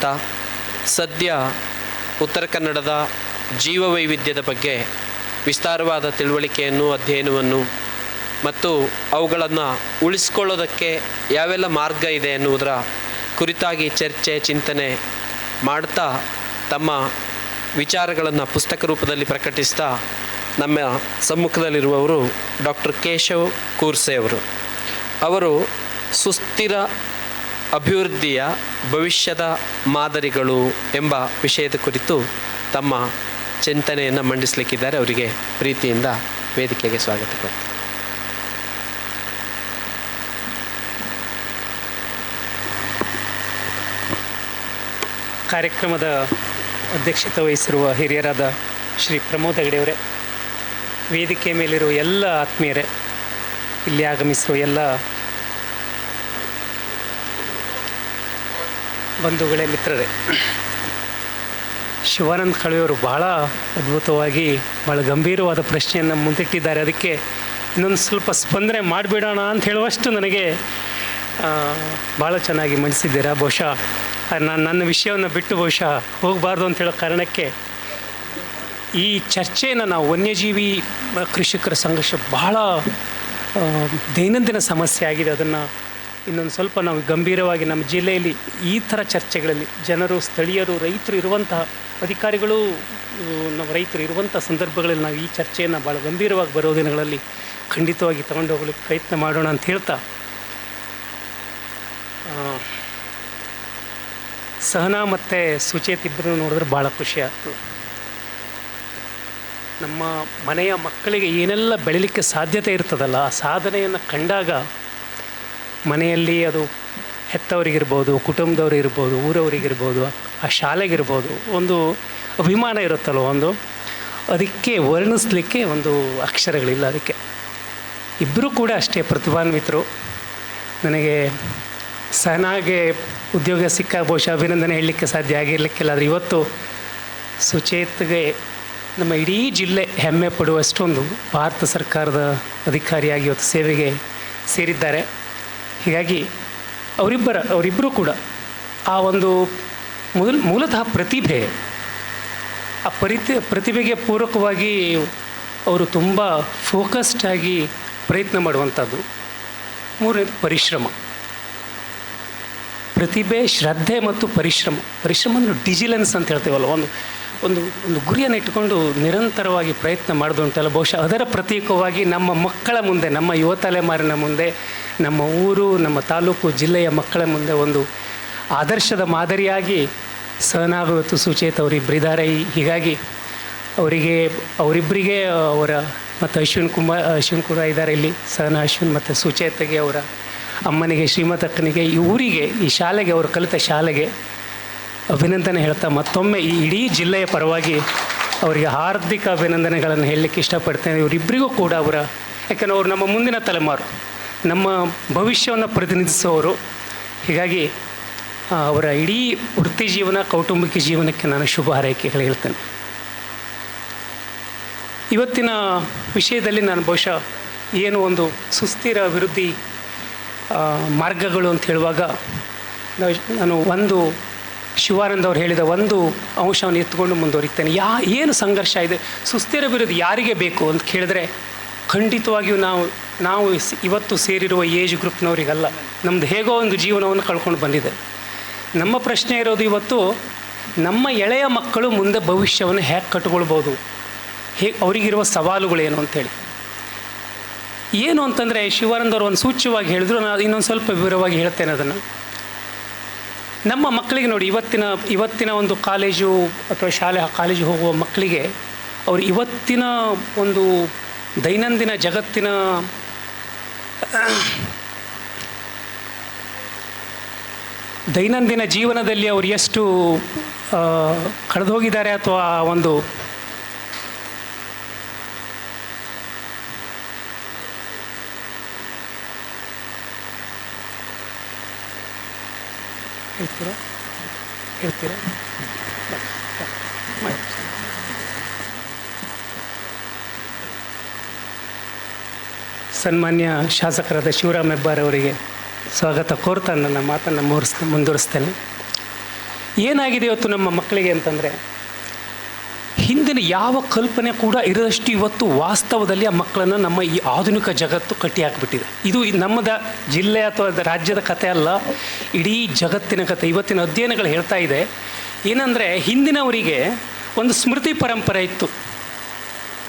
ತಾ ಸದ್ಯ ಉತ್ತರ ಕನ್ನಡದ ಜೀವವೈವಿಧ್ಯದ ಬಗ್ಗೆ ವಿಸ್ತಾರವಾದ ತಿಳುವಳಿಕೆಯನ್ನು, ಅಧ್ಯಯನವನ್ನು ಮತ್ತು ಅವುಗಳನ್ನು ಉಳಿಸ್ಕೊಳ್ಳೋದಕ್ಕೆ ಯಾವೆಲ್ಲ ಮಾರ್ಗ ಇದೆ ಎನ್ನುವುದರ ಕುರಿತಾಗಿ ಚರ್ಚೆ, ಚಿಂತನೆ ಮಾಡ್ತಾ ತಮ್ಮ ವಿಚಾರಗಳನ್ನು ಪುಸ್ತಕ ರೂಪದಲ್ಲಿ ಪ್ರಕಟಿಸ್ತಾ ನಮ್ಮ ಸಮ್ಮುಖದಲ್ಲಿರುವವರು ಡಾಕ್ಟರ್ ಕೇಶವ್ ಕೂರ್ಸೆ ಅವರು. ಅವರು ಸುಸ್ಥಿರ ಅಭಿವೃದ್ಧಿಯ ಭವಿಷ್ಯದ ಮಾದರಿಗಳು ಎಂಬ ವಿಷಯದ ಕುರಿತು ತಮ್ಮ ಚಿಂತನೆಯನ್ನು ಮಂಡಿಸಲಿಕ್ಕಿದ್ದಾರೆ. ಅವರಿಗೆ ಪ್ರೀತಿಯಿಂದ ವೇದಿಕೆಗೆ ಸ್ವಾಗತ ಕಾರ್ಯಕ್ರಮದ ಅಧ್ಯಕ್ಷತೆ ವಹಿಸಿರುವ ಹಿರಿಯರಾದ ಶ್ರೀ ಪ್ರಮೋದ್ ಹೆಗಡೆಯವರೇ, ವೇದಿಕೆ ಮೇಲಿರುವ ಎಲ್ಲ ಆತ್ಮೀಯರೇ, ಇಲ್ಲಿ ಆಗಮಿಸುವ ಎಲ್ಲ ಬಂಧುಗಳೇ, ಮಿತ್ರರೇ, ಶಿವಾನಂದ ಕಳೆಯವರು ಬಹಳ ಅದ್ಭುತವಾಗಿ ಭಾಳ ಗಂಭೀರವಾದ ಪ್ರಶ್ನೆಯನ್ನು ಮುಂದಿಟ್ಟಿದ್ದಾರೆ. ಅದಕ್ಕೆ ಇನ್ನೊಂದು ಸ್ವಲ್ಪ ಸ್ಪಂದನೆ ಮಾಡಿಬಿಡೋಣ ಅಂತ ಹೇಳುವಷ್ಟು ನನಗೆ ಭಾಳ ಚೆನ್ನಾಗಿ ಮಂಡಿಸಿದ್ದೀರಾ ಬಹುಶಃ ನಾನು ನನ್ನ ವಿಷಯವನ್ನು ಬಿಟ್ಟು ಬಹುಶಃ ಹೋಗಬಾರ್ದು ಅಂತ ಹೇಳೋ ಕಾರಣಕ್ಕೆ ಈ ಚರ್ಚೆಯನ್ನು ನಾವು ವನ್ಯಜೀವಿ ಕೃಷಿಕರ ಸಂಘರ್ಷ ಬಹಳ ದೈನಂದಿನ ಸಮಸ್ಯೆ ಆಗಿದೆ. ಅದನ್ನು ಇನ್ನೊಂದು ಸ್ವಲ್ಪ ನಾವು ಗಂಭೀರವಾಗಿ ನಮ್ಮ ಜಿಲ್ಲೆಯಲ್ಲಿ ಈ ಥರ ಚರ್ಚೆಗಳಲ್ಲಿ ಜನರು, ಸ್ಥಳೀಯರು, ರೈತರು ಇರುವಂತಹ ಅಧಿಕಾರಿಗಳು ನಮ್ಮ ರೈತರು ಇರುವಂಥ ಸಂದರ್ಭಗಳಲ್ಲಿ ನಾವು ಈ ಚರ್ಚೆಯನ್ನು ಭಾಳ ಗಂಭೀರವಾಗಿ ಬರೋ ದಿನಗಳಲ್ಲಿ ಖಂಡಿತವಾಗಿ ತಗೊಂಡು ಹೋಗ್ಲಿಕ್ಕೆ ಪ್ರಯತ್ನ ಮಾಡೋಣ ಅಂತ ಹೇಳ್ತಾ. ಸಹನಾ ಮತ್ತು ಸುಚೇತ್ ಇಬ್ಬರು ನೋಡಿದ್ರೆ ಭಾಳ ಖುಷಿ ಆಯ್ತು ನಮ್ಮ ಮನೆಯ ಮಕ್ಕಳಿಗೆ ಏನೆಲ್ಲ ಬೆಳಿಲಿಕ್ಕೆ ಸಾಧ್ಯತೆ ಇರ್ತದಲ್ಲ, ಆ ಸಾಧನೆಯನ್ನು ಕಂಡಾಗ ಮನೆಯಲ್ಲಿ ಅದು ಹೆತ್ತವರಿಗಿರ್ಬೋದು, ಕುಟುಂಬದವ್ರಿಗಿರ್ಬೋದು, ಊರವರಿಗಿರ್ಬೋದು, ಆ ಶಾಲೆಗಿರ್ಬೋದು, ಒಂದು ಅಭಿಮಾನ ಇರುತ್ತಲ್ವ ಒಂದು? ಅದಕ್ಕೆ ವರ್ಣಿಸ್ಲಿಕ್ಕೆ ಒಂದು ಅಕ್ಷರಗಳಿಲ್ಲ ಅದಕ್ಕೆ. ಇಬ್ಬರೂ ಕೂಡ ಅಷ್ಟೇ ಪ್ರತಿಭಾನ್ವಿತರು. ನನಗೆ ಸಹನಾಗೆ ಉದ್ಯೋಗ ಸಿಕ್ಕ ಬಹುಶಃ ಅಭಿನಂದನೆ ಹೇಳಲಿಕ್ಕೆ ಸಾಧ್ಯ ಆಗಿರಲಿಕ್ಕಿಲ್ಲ, ಆದರೆ ಇವತ್ತು ಸುಚೇತ್ಗೆ ನಮ್ಮ ಇಡೀ ಜಿಲ್ಲೆ ಹೆಮ್ಮೆ ಪಡುವಷ್ಟೊಂದು ಭಾರತ ಸರ್ಕಾರದ ಅಧಿಕಾರಿಯಾಗಿ ಇವತ್ತು ಸೇವೆಗೆ ಸೇರಿದ್ದಾರೆ. ಹೀಗಾಗಿ ಅವರಿಬ್ಬರ ಅವರಿಬ್ಬರೂ ಕೂಡ ಆ ಒಂದು ಮೂಲ, ಮೂಲತಃ ಪ್ರತಿಭೆ, ಆ ಪರಿತಿ, ಪ್ರತಿಭೆಗೆ ಪೂರಕವಾಗಿ ಅವರು ತುಂಬ ಫೋಕಸ್ಡ್ ಆಗಿ ಪ್ರಯತ್ನ ಮಾಡುವಂಥದ್ದು. ಮೂರನೇದು ಪರಿಶ್ರಮ. ಪ್ರತಿಭೆ, ಶ್ರದ್ಧೆ ಮತ್ತು ಪರಿಶ್ರಮ. ಪರಿಶ್ರಮ ಅಂದರೆ ಡಿಜಿಲೆನ್ಸ್ ಅಂತ ಹೇಳ್ತೀವಲ್ಲ ಒಂದು ಒಂದು ಒಂದು ಗುರಿಯನ್ನು ಇಟ್ಟುಕೊಂಡು ನಿರಂತರವಾಗಿ ಪ್ರಯತ್ನ ಮಾಡೋದು ಉಂಟಲ್ಲ ಬಹುಶಃ ಅದರ ಪ್ರತೀಕವಾಗಿ ನಮ್ಮ ಮಕ್ಕಳ ಮುಂದೆ, ನಮ್ಮ ಯುವ ತಲೆಮಾರಿನ ಮುಂದೆ ನಮ್ಮ ಊರು, ನಮ್ಮ ತಾಲೂಕು ಜಿಲ್ಲೆಯ ಮಕ್ಕಳ ಮುಂದೆ ಒಂದು ಆದರ್ಶದ ಮಾದರಿಯಾಗಿ ಸಹನಾಗವತ್ತು ಸುಚೇತ್ ಅವರಿಬ್ಬರಿದ್ದಾರೆ. ಹೀಗಾಗಿ ಅವರಿಗೆ, ಅವರಿಬ್ಬರಿಗೆ ಅವರ ಮತ್ತು ಅಶ್ವಿನ್ ಕುಮಾರ್ ಅಶ್ವಿನ್ ಕೂಡ ಇದ್ದಾರೆ ಇಲ್ಲಿ. ಸಹನಾ ಅಶ್ವಿನ್ ಮತ್ತು ಸುಚೇತಗೆ, ಅವರ ಅಮ್ಮನಿಗೆ, ಶ್ರೀಮತಕ್ಕನಿಗೆ, ಈ ಊರಿಗೆ, ಈ ಶಾಲೆಗೆ, ಅವರು ಕಲಿತ ಶಾಲೆಗೆ ಅಭಿನಂದನೆ ಹೇಳ್ತಾ ಮತ್ತೊಮ್ಮೆ ಈ ಇಡೀ ಜಿಲ್ಲೆಯ ಪರವಾಗಿ ಅವರಿಗೆ ಹಾರ್ದಿಕ ಅಭಿನಂದನೆಗಳನ್ನು ಹೇಳಲಿಕ್ಕೆ ಇಷ್ಟಪಡ್ತೇನೆ. ಇವರಿಬ್ಬರಿಗೂ ಕೂಡ ಅವರ, ಯಾಕಂದರೆ ಅವರು ನಮ್ಮ ಮುಂದಿನ ತಲೆಮಾರು. ನಮ್ಮ ಭವಿಷ್ಯವನ್ನು ಪ್ರತಿನಿಧಿಸುವವರು. ಹೀಗಾಗಿ ಅವರ ಇಡೀ ವೃತ್ತಿ ಜೀವನ, ಕೌಟುಂಬಿಕ ಜೀವನಕ್ಕೆ ನಾನು ಶುಭ ಹಾರೈಕೆಗಳು ಹೇಳ್ತೇನೆ. ಇವತ್ತಿನ ವಿಷಯದಲ್ಲಿ ನಾನು ಬಹುಶಃ ಏನು ಒಂದು ಸುಸ್ಥಿರ ಅಭಿವೃದ್ಧಿ ಮಾರ್ಗಗಳು ಅಂತ ಹೇಳುವಾಗ ನಾನು ಒಂದು ಶಿವಾನಂದ ಅವರು ಹೇಳಿದ ಒಂದು ಅಂಶವನ್ನು ಎತ್ಕೊಂಡು ಮುಂದುವರಿತೇನೆ. ಯಾ, ಏನು ಸಂಘರ್ಷ ಇದೆ? ಸುಸ್ಥಿರ ಅಭಿವೃದ್ಧಿ ಯಾರಿಗೆ ಬೇಕು ಅಂತ ಕೇಳಿದ್ರೆ ಖಂಡಿತವಾಗಿಯೂ ನಾವು ನಾವು ಇವತ್ತು ಸೇರಿರುವ ಏಜ್ ಗ್ರೂಪ್ನವರಿಗಲ್ಲ ನಮ್ಮದು ಹೇಗೋ ಒಂದು ಜೀವನವನ್ನು ಕಳ್ಕೊಂಡು ಬಂದಿದೆ. ನಮ್ಮ ಪ್ರಶ್ನೆ ಇರೋದು ಇವತ್ತು, ನಮ್ಮ ಎಳೆಯ ಮಕ್ಕಳು ಮುಂದೆ ಭವಿಷ್ಯವನ್ನು ಹೇಗೆ ಕಟ್ಕೊಳ್ಬೋದು? ಹೇಗೆ ಅವರಿಗಿರುವ ಸವಾಲುಗಳೇನು ಅಂತೇಳಿ. ಏನು ಅಂತಂದರೆ, ಶಿವಾನಂದವರು ಒಂದು ಸೂಚ್ಯವಾಗಿ ಹೇಳಿದ್ರು ನಾನು ಇನ್ನೊಂದು ಸ್ವಲ್ಪ ವಿವರವಾಗಿ ಹೇಳ್ತೇನೆ ಅದನ್ನು. ನಮ್ಮ ಮಕ್ಕಳಿಗೆ ನೋಡಿ, ಇವತ್ತಿನ ಇವತ್ತಿನ ಒಂದು ಕಾಲೇಜು ಅಥವಾ ಶಾಲೆ ಕಾಲೇಜು ಹೋಗುವ ಮಕ್ಕಳಿಗೆ, ಅವರು ಇವತ್ತಿನ ಒಂದು ದೈನಂದಿನ ಜಗತ್ತಿನ ದೈನಂದಿನ ಜೀವನದಲ್ಲಿ ಅವರು ಎಷ್ಟು ಕಳೆದು ಕಳೆದೋಗಿದ್ದಾರೆ ಅಥವಾ ಒಂದು ಹೇಳ್ತೀರಾ? ಹೇಳ್ತೀರಾ? ಸನ್ಮಾನ್ಯ ಶಾಸಕರಾದ ಶಿವರಾಮ್ ಹೆಬ್ಬಾರ್ ಅವರಿಗೆ ಸ್ವಾಗತ ಕೋರ್ತಾ ನನ್ನ ಮಾತನ್ನು ಮುರ್ಸ್ ಮುಂದುವರಿಸ್ತೇನೆ. ಏನಾಗಿದೆ ಇವತ್ತು ನಮ್ಮ ಮಕ್ಕಳಿಗೆ ಅಂತಂದರೆ, ಹಿಂದಿನ ಯಾವ ಕಲ್ಪನೆ ಕೂಡ ಇರದಷ್ಟು ಇವತ್ತು ವಾಸ್ತವದಲ್ಲಿ ಆ ಮಕ್ಕಳನ್ನು ನಮ್ಮ ಈ ಆಧುನಿಕ ಜಗತ್ತು ಕಟ್ಟಿ ಹಾಕಿಬಿಟ್ಟಿದೆ. ಇದು ನಮ್ಮದ ಜಿಲ್ಲೆ ಅಥವಾ ರಾಜ್ಯದ ಕಥೆ ಅಲ್ಲ, ಇಡೀ ಜಗತ್ತಿನ ಕಥೆ ಇವತ್ತಿನ ಅಧ್ಯಯನಗಳು ಹೇಳ್ತಾ ಇದೆ, ಏನಂದರೆ ಹಿಂದಿನವರಿಗೆ ಒಂದು ಸ್ಮೃತಿ ಪರಂಪರೆ ಇತ್ತು.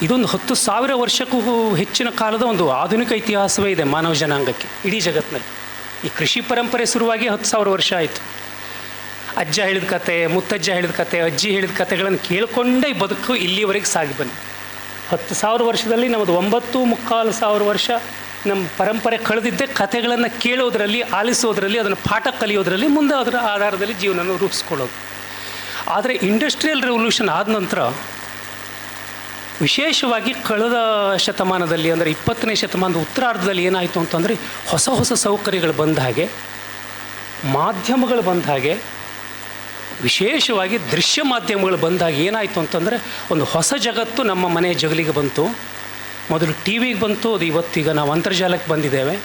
ಇದೊಂದು ಹತ್ತು ಸಾವಿರ ವರ್ಷಕ್ಕೂ ಹೆಚ್ಚಿನ ಕಾಲದ ಒಂದು ಆಧುನಿಕ ಇತಿಹಾಸವೇ ಇದೆ ಮಾನವ ಜನಾಂಗಕ್ಕೆ, ಇಡೀ ಜಗತ್ತಿನಲ್ಲಿ ಈ ಕೃಷಿ ಪರಂಪರೆ ಶುರುವಾಗಿ ಹತ್ತು ಸಾವಿರ ವರ್ಷ ಆಯಿತು. ಅಜ್ಜ ಹೇಳಿದ ಕತೆ, ಮುತ್ತಜ್ಜ ಹೇಳಿದ ಕತೆ, ಅಜ್ಜಿ ಹೇಳಿದ ಕತೆಗಳನ್ನು ಕೇಳಿಕೊಂಡೇ ಬದುಕು ಇಲ್ಲಿವರೆಗೆ ಸಾಗಿ ಬಂದು ಹತ್ತು ಸಾವಿರ ವರ್ಷದಲ್ಲಿ ನಮ್ಮದು ಒಂಬತ್ತು ಮುಕ್ಕಾಲು ಸಾವಿರ ವರ್ಷ ನಮ್ಮ ಪರಂಪರೆ ಕಳೆದಿದ್ದೇ, ಕಥೆಗಳನ್ನು ಕೇಳೋದರಲ್ಲಿ, ಆಲಿಸೋದರಲ್ಲಿ, ಅದನ್ನು ಪಾಠ ಕಲಿಯೋದರಲ್ಲಿ ಮುಂದೆ ಅದರ ಆಧಾರದಲ್ಲಿ ಜೀವನವನ್ನು ರೂಪಿಸ್ಕೊಳ್ಳೋದು. ಆದರೆ ಇಂಡಸ್ಟ್ರಿಯಲ್ ರೆವಲ್ಯೂಷನ್ ಆದ ನಂತರ ವಿಶೇಷವಾಗಿ ಕಳೆದ ಶತಮಾನದಲ್ಲಿ, ಅಂದರೆ ಇಪ್ಪತ್ತನೇ ಶತಮಾನದ ಉತ್ತರಾರ್ಧದಲ್ಲಿ ಏನಾಯಿತು ಅಂತಂದರೆ, ಹೊಸ ಹೊಸ ಸೌಕರ್ಯಗಳು ಬಂದ ಹಾಗೆ, ಮಾಧ್ಯಮಗಳು ಬಂದ ಹಾಗೆ, ವಿಶೇಷವಾಗಿ ದೃಶ್ಯ ಮಾಧ್ಯಮಗಳು ಬಂದಾಗ ಏನಾಯಿತು ಅಂತಂದರೆ, ಒಂದು ಹೊಸ ಜಗತ್ತು ನಮ್ಮ ಮನೆಯ ಜಗಲಿಗೆ ಬಂತು. ಮೊದಲು ಟಿ ವಿಗೆ ಬಂತು, ಅದು ಇವತ್ತೀಗ ನಾವು ಅಂತರ್ಜಾಲಕ್ಕೆ ಬಂದಿದ್ದೇವೆ.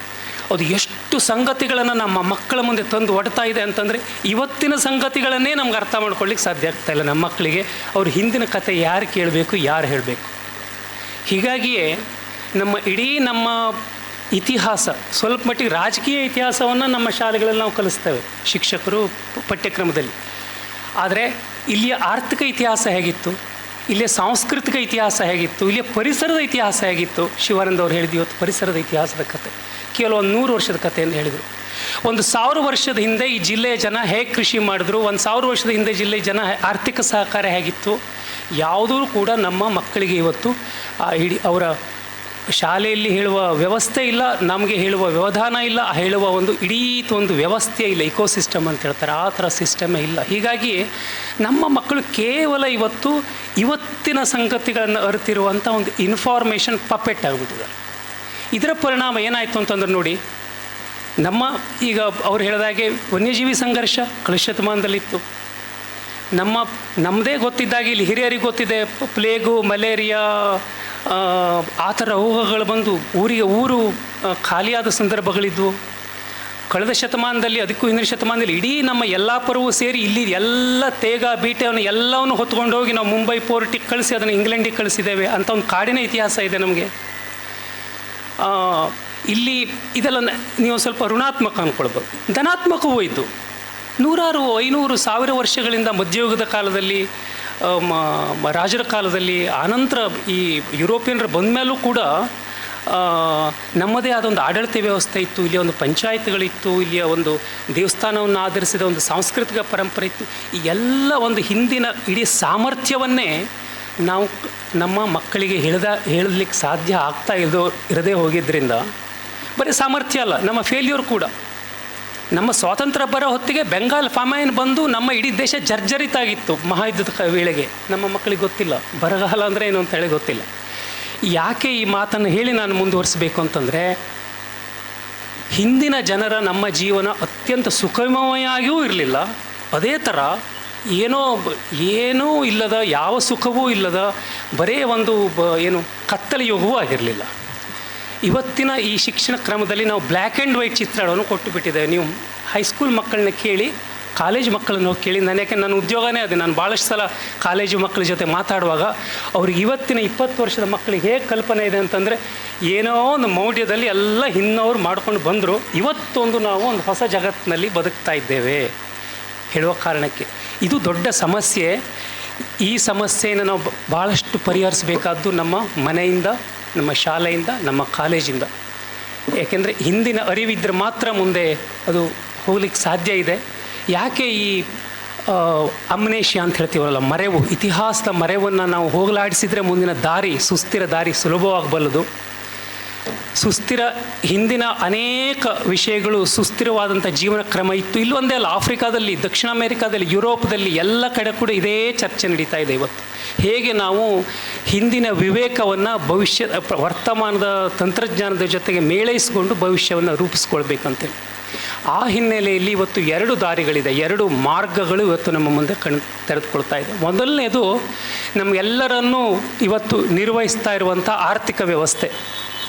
ಅದು ಎಷ್ಟು ಸಂಗತಿಗಳನ್ನು ನಮ್ಮ ಮಕ್ಕಳ ಮುಂದೆ ತಂದು ಒಡ್ತಾ ಇದೆ ಅಂತಂದರೆ ಇವತ್ತಿನ ಸಂಗತಿಗಳನ್ನೇ ನಮ್ಗೆ ಅರ್ಥ ಮಾಡ್ಕೊಳ್ಳಿಕ್ಕೆ ಸಾಧ್ಯ ಆಗ್ತಾ ಇಲ್ಲ ನಮ್ಮ ಮಕ್ಕಳಿಗೆ. ಅವ್ರ ಹಿಂದಿನ ಕತೆ ಯಾರು ಕೇಳಬೇಕು, ಯಾರು ಹೇಳಬೇಕು? ಹೀಗಾಗಿಯೇ ನಮ್ಮ ಇಡೀ ನಮ್ಮ ಇತಿಹಾಸ, ಸ್ವಲ್ಪ ಮಟ್ಟಿಗೆ ರಾಜಕೀಯ ಇತಿಹಾಸವನ್ನು ನಮ್ಮ ಶಾಲೆಗಳಲ್ಲಿ ನಾವು ಕಲಿಸ್ತೇವೆ ಶಿಕ್ಷಕರು ಪಠ್ಯಕ್ರಮದಲ್ಲಿ. ಆದರೆ ಇಲ್ಲಿಯ ಆರ್ಥಿಕ ಇತಿಹಾಸ ಹೇಗಿತ್ತು? ಇಲ್ಲಿಯ ಸಾಂಸ್ಕೃತಿಕ ಇತಿಹಾಸ ಹೇಗಿತ್ತು? ಇಲ್ಲಿಯ ಪರಿಸರದ ಇತಿಹಾಸ ಹೇಗಿತ್ತು? ಶಿವಾನಂದ ಅವರು ಹೇಳಿದ ಇವತ್ತು ಪರಿಸರದ ಇತಿಹಾಸದ ಕತೆ. ಕೇವಲ ಒಂದು ನೂರು ವರ್ಷದ ಕಥೆಯನ್ನು ಹೇಳಿದರು. ಒಂದು ಸಾವಿರ ವರ್ಷದ ಹಿಂದೆ ಈ ಜಿಲ್ಲೆಯ ಜನ ಹೇಗೆ ಕೃಷಿ ಮಾಡಿದ್ರು, ಒಂದು ಸಾವಿರ ವರ್ಷದ ಹಿಂದೆ ಜಿಲ್ಲೆಯ ಜನ ಆರ್ಥಿಕ ಸಹಕಾರ ಹೇಗಿತ್ತು, ಯಾವುದೂ ಕೂಡ ನಮ್ಮ ಮಕ್ಕಳಿಗೆ ಇವತ್ತು ಇಡೀ ಅವರ ಶಾಲೆಯಲ್ಲಿ ಹೇಳುವ ವ್ಯವಸ್ಥೆ ಇಲ್ಲ, ನಮಗೆ ಹೇಳುವ ವ್ಯವಧಾನ ಇಲ್ಲ, ಹೇಳುವ ಒಂದು ಇಡೀ ಒಂದು ವ್ಯವಸ್ಥೆ ಇಲ್ಲ ಇಕೋಸಿಸ್ಟಮ್ ಅಂತ ಹೇಳ್ತಾರೆ, ಆ ಥರ ಸಿಸ್ಟಮೇ ಇಲ್ಲ. ಹೀಗಾಗಿ ನಮ್ಮ ಮಕ್ಕಳು ಕೇವಲ ಇವತ್ತು ಇವತ್ತಿನ ಸಂಗತಿಗಳನ್ನು ಅರಿತಿರುವಂಥ ಒಂದು ಇನ್ಫಾರ್ಮೇಷನ್ ಪಪೆಟ್ ಆಗಿಬಿಟ್ಟಿದೆ. ಇದರ ಪರಿಣಾಮ ಏನಾಯಿತು ಅಂತಂದ್ರೆ ನೋಡಿ ನಮ್ಮ ಈಗ ಅವ್ರು ಹೇಳಿದಾಗೆ ವನ್ಯಜೀವಿ ಸಂಘರ್ಷ ಕಳೆದ ಶತಮಾನದಲ್ಲಿತ್ತು ನಮ್ಮ ನಮ್ಮದೇ ಗೊತ್ತಿದ್ದಾಗ ಇಲ್ಲಿ ಹಿರಿಯರಿಗೆ ಗೊತ್ತಿದೆ ಪ್ಲೇಗು ಮಲೇರಿಯಾ ಆ, ಥರ ರೋಗಗಳು ಬಂದು ಊರಿಗೆ ಊರು ಖಾಲಿಯಾದ ಸಂದರ್ಭಗಳಿದ್ವು. ಕಳೆದ ಶತಮಾನದಲ್ಲಿ ಅದಕ್ಕೂ ಹಿಂದಿನ ಶತಮಾನದಲ್ಲಿ ಇಡೀ ನಮ್ಮ ಯಲ್ಲಾಪುರವು ಸೇರಿ ಇಲ್ಲಿ ಎಲ್ಲ ತೇಗ ಬೀಟೆಯನ್ನು ಎಲ್ಲವನ್ನು ಹೊತ್ಕೊಂಡು ಹೋಗಿ ನಾವು ಮುಂಬೈ ಪೋರ್ಟಿಗೆ ಕಳಿಸಿ ಅದನ್ನು ಇಂಗ್ಲೆಂಡಿಗೆ ಕಳಿಸಿದ್ದೇವೆ ಅಂತ ಒಂದು ಕಾಡಿನ ಇತಿಹಾಸ ಇದೆ ನಮಗೆ. ಇಲ್ಲಿ ಇದೆಲ್ಲ ನೀವು ಸ್ವಲ್ಪ ಋಣಾತ್ಮಕ ಅಂದ್ಕೊಳ್ಬೋದು. ಧನಾತ್ಮಕವೂ ಇದ್ದು ನೂರಾರು ಐನೂರು ಸಾವಿರ ವರ್ಷಗಳಿಂದ ಮಧ್ಯಯುಗದ ಕಾಲದಲ್ಲಿ ರಾಜರ ಕಾಲದಲ್ಲಿ ಆನಂತರ ಈ ಯುರೋಪಿಯನ್ರು ಬಂದ ಮೇಲೂ ಕೂಡ ನಮ್ಮದೇ ಆದ ಒಂದು ಆಡಳಿತ ವ್ಯವಸ್ಥೆ ಇತ್ತು. ಇಲ್ಲಿಯ ಒಂದು ಪಂಚಾಯತ್ಗಳಿತ್ತು. ಇಲ್ಲಿಯ ಒಂದು ದೇವಸ್ಥಾನವನ್ನು ಆಧರಿಸಿದ ಒಂದು ಸಾಂಸ್ಕೃತಿಕ ಪರಂಪರೆ ಇತ್ತು. ಈ ಎಲ್ಲ ಒಂದು ಹಿಂದಿನ ಇಡೀ ಸಾಮರ್ಥ್ಯವನ್ನೇ ನಾವು ನಮ್ಮ ಮಕ್ಕಳಿಗೆ ಹೇಳ್ದ, ಹೇಳಲಿಕ್ಕೆ ಸಾಧ್ಯ ಆಗ್ತಾ ಇಲ್ಲದೋ ಇರದೇ ಹೋಗಿದ್ದರಿಂದ ಬರೀ ಸಾಮರ್ಥ್ಯ ಅಲ್ಲ, ನಮ್ಮ ಫೇಲ್ಯೂರ್ ಕೂಡ. ನಮ್ಮ ಸ್ವಾತಂತ್ರ್ಯ ಬರೋ ಹೊತ್ತಿಗೆ ಬೆಂಗಾಲ್ ಫಮಾಯನ್ ಬಂದು ನಮ್ಮ ಇಡೀ ದೇಶ ಜರ್ಜರಿತಾಗಿತ್ತು ಮಹಾಯುದ್ಧದ ವೇಳೆಗೆ. ನಮ್ಮ ಮಕ್ಕಳಿಗೆ ಗೊತ್ತಿಲ್ಲ, ಬರಗಾಲ ಅಂದರೆ ಏನು ಅಂತ ಹೇಳಿ ಗೊತ್ತಿಲ್ಲ. ಯಾಕೆ ಈ ಮಾತನ್ನು ಹೇಳಿ ನಾನು ಮುಂದುವರಿಸಬೇಕು ಅಂತಂದರೆ, ಹಿಂದಿನ ಜನರ ನಮ್ಮ ಜೀವನ ಅತ್ಯಂತ ಸುಖಮಯವಾಗಿಯೂ ಇರಲಿಲ್ಲ, ಅದೇ ಥರ ಏನೋ ಏನೂ ಇಲ್ಲದ, ಯಾವ ಸುಖವೂ ಇಲ್ಲದ, ಬರೇ ಒಂದು, ಬ, ಏನು ಕತ್ತಲೆಯುಗವೂ ಆಗಿರಲಿಲ್ಲ. ಇವತ್ತಿನ ಈ ಶಿಕ್ಷಣ ಕ್ರಮದಲ್ಲಿ ನಾವು ಬ್ಲ್ಯಾಕ್ ಆ್ಯಂಡ್ ವೈಟ್ ಚಿತ್ರಗಳನ್ನು ಕೊಟ್ಟು ಬಿಟ್ಟಿದ್ದೇವೆ ನೀವು ಹೈಸ್ಕೂಲ್ ಮಕ್ಕಳನ್ನ ಕೇಳಿ, ಕಾಲೇಜ್ ಮಕ್ಕಳನ್ನು ಕೇಳಿ. ನಾನು ಯಾಕೆ ನನ್ನ ಉದ್ಯೋಗನೇ ಅದೇ. ನಾನು ಭಾಳಷ್ಟು ಸಲ ಕಾಲೇಜು ಮಕ್ಕಳ ಜೊತೆ ಮಾತಾಡುವಾಗ ಅವ್ರಿಗೆ ಇವತ್ತಿನ ಇಪ್ಪತ್ತು ವರ್ಷದ ಮಕ್ಕಳಿಗೆ ಹೇಗೆ ಕಲ್ಪನೆ ಇದೆ ಅಂತಂದರೆ, ಏನೋ ಒಂದು ಮೌಢ್ಯದಲ್ಲಿ ಎಲ್ಲ ಹಿನ್ನೋರು ಮಾಡ್ಕೊಂಡು ಬಂದರು. ಇವತ್ತೊಂದು ನಾವು ಒಂದು ಹೊಸ ಜಗತ್ತಿನಲ್ಲಿ ಬದುಕ್ತಾ ಇದ್ದೇವೆ. ಹೇಳುವ ಕಾರಣಕ್ಕೆ. ಇದು ದೊಡ್ಡ ಸಮಸ್ಯೆ. ಈ ಸಮಸ್ಯೆಯನ್ನು ನಾವು ಭಾಳಷ್ಟು ಪರಿಹರಿಸಬೇಕಾದ್ದು ನಮ್ಮ ಮನೆಯಿಂದ, ನಮ್ಮ ಶಾಲೆಯಿಂದ, ನಮ್ಮ ಕಾಲೇಜಿಂದ. ಯಾಕೆಂದರೆ ಹಿಂದಿನ ಅರಿವಿದ್ದರೆ ಮಾತ್ರ ಮುಂದೆ ಅದು ಹೋಗ್ಲಿಕ್ಕೆ ಸಾಧ್ಯ ಇದೆ. ಯಾಕೆ ಈ ಅಮ್ನೇಷ್ಯ ಅಂತ ಹೇಳ್ತೀವಲ್ಲ, ಮರೆವು, ಇತಿಹಾಸದ ಮರೆವನ್ನು ನಾವು ಹೋಗಲಾಡಿಸಿದರೆ ಮುಂದಿನ ದಾರಿ, ಸುಸ್ಥಿರ ದಾರಿ ಸುಲಭವಾಗಬಲ್ಲದು. ಸುಸ್ಥಿರ ಹಿಂದಿನ ಅನೇಕ ವಿಷಯಗಳು ಸುಸ್ಥಿರವಾದಂಥ ಜೀವನ ಕ್ರಮ ಇತ್ತು. ಇಲ್ಲಿ ಒಂದೇ ಅಲ್ಲ, ಆಫ್ರಿಕಾದಲ್ಲಿ, ದಕ್ಷಿಣ ಅಮೆರಿಕಾದಲ್ಲಿ, ಯುರೋಪ್ದಲ್ಲಿ ಎಲ್ಲ ಕಡೆ ಕೂಡ ಇದೇ ಚರ್ಚೆ ನಡೀತಾ ಇದೆ ಇವತ್ತು. ಹೇಗೆ ನಾವು ಹಿಂದಿನ ವಿವೇಕವನ್ನು ಭವಿಷ್ಯ, ವರ್ತಮಾನದ ತಂತ್ರಜ್ಞಾನದ ಜೊತೆಗೆ ಮೇಳೈಸಿಕೊಂಡು ಭವಿಷ್ಯವನ್ನು ರೂಪಿಸ್ಕೊಳ್ಬೇಕಂತೇಳಿ. ಆ ಹಿನ್ನೆಲೆಯಲ್ಲಿ ಇವತ್ತು ಎರಡು ದಾರಿಗಳಿದೆ, ಎರಡು ಮಾರ್ಗಗಳು ಇವತ್ತು ನಮ್ಮ ಮುಂದೆ ಕಣ್, ತೆರೆದುಕೊಳ್ತಾ ಇದೆ. ಮೊದಲನೇದು, ನಮಗೆಲ್ಲರನ್ನೂ ಇವತ್ತು ನಿರ್ವಹಿಸ್ತಾ ಇರುವಂಥ ಆರ್ಥಿಕ ವ್ಯವಸ್ಥೆ.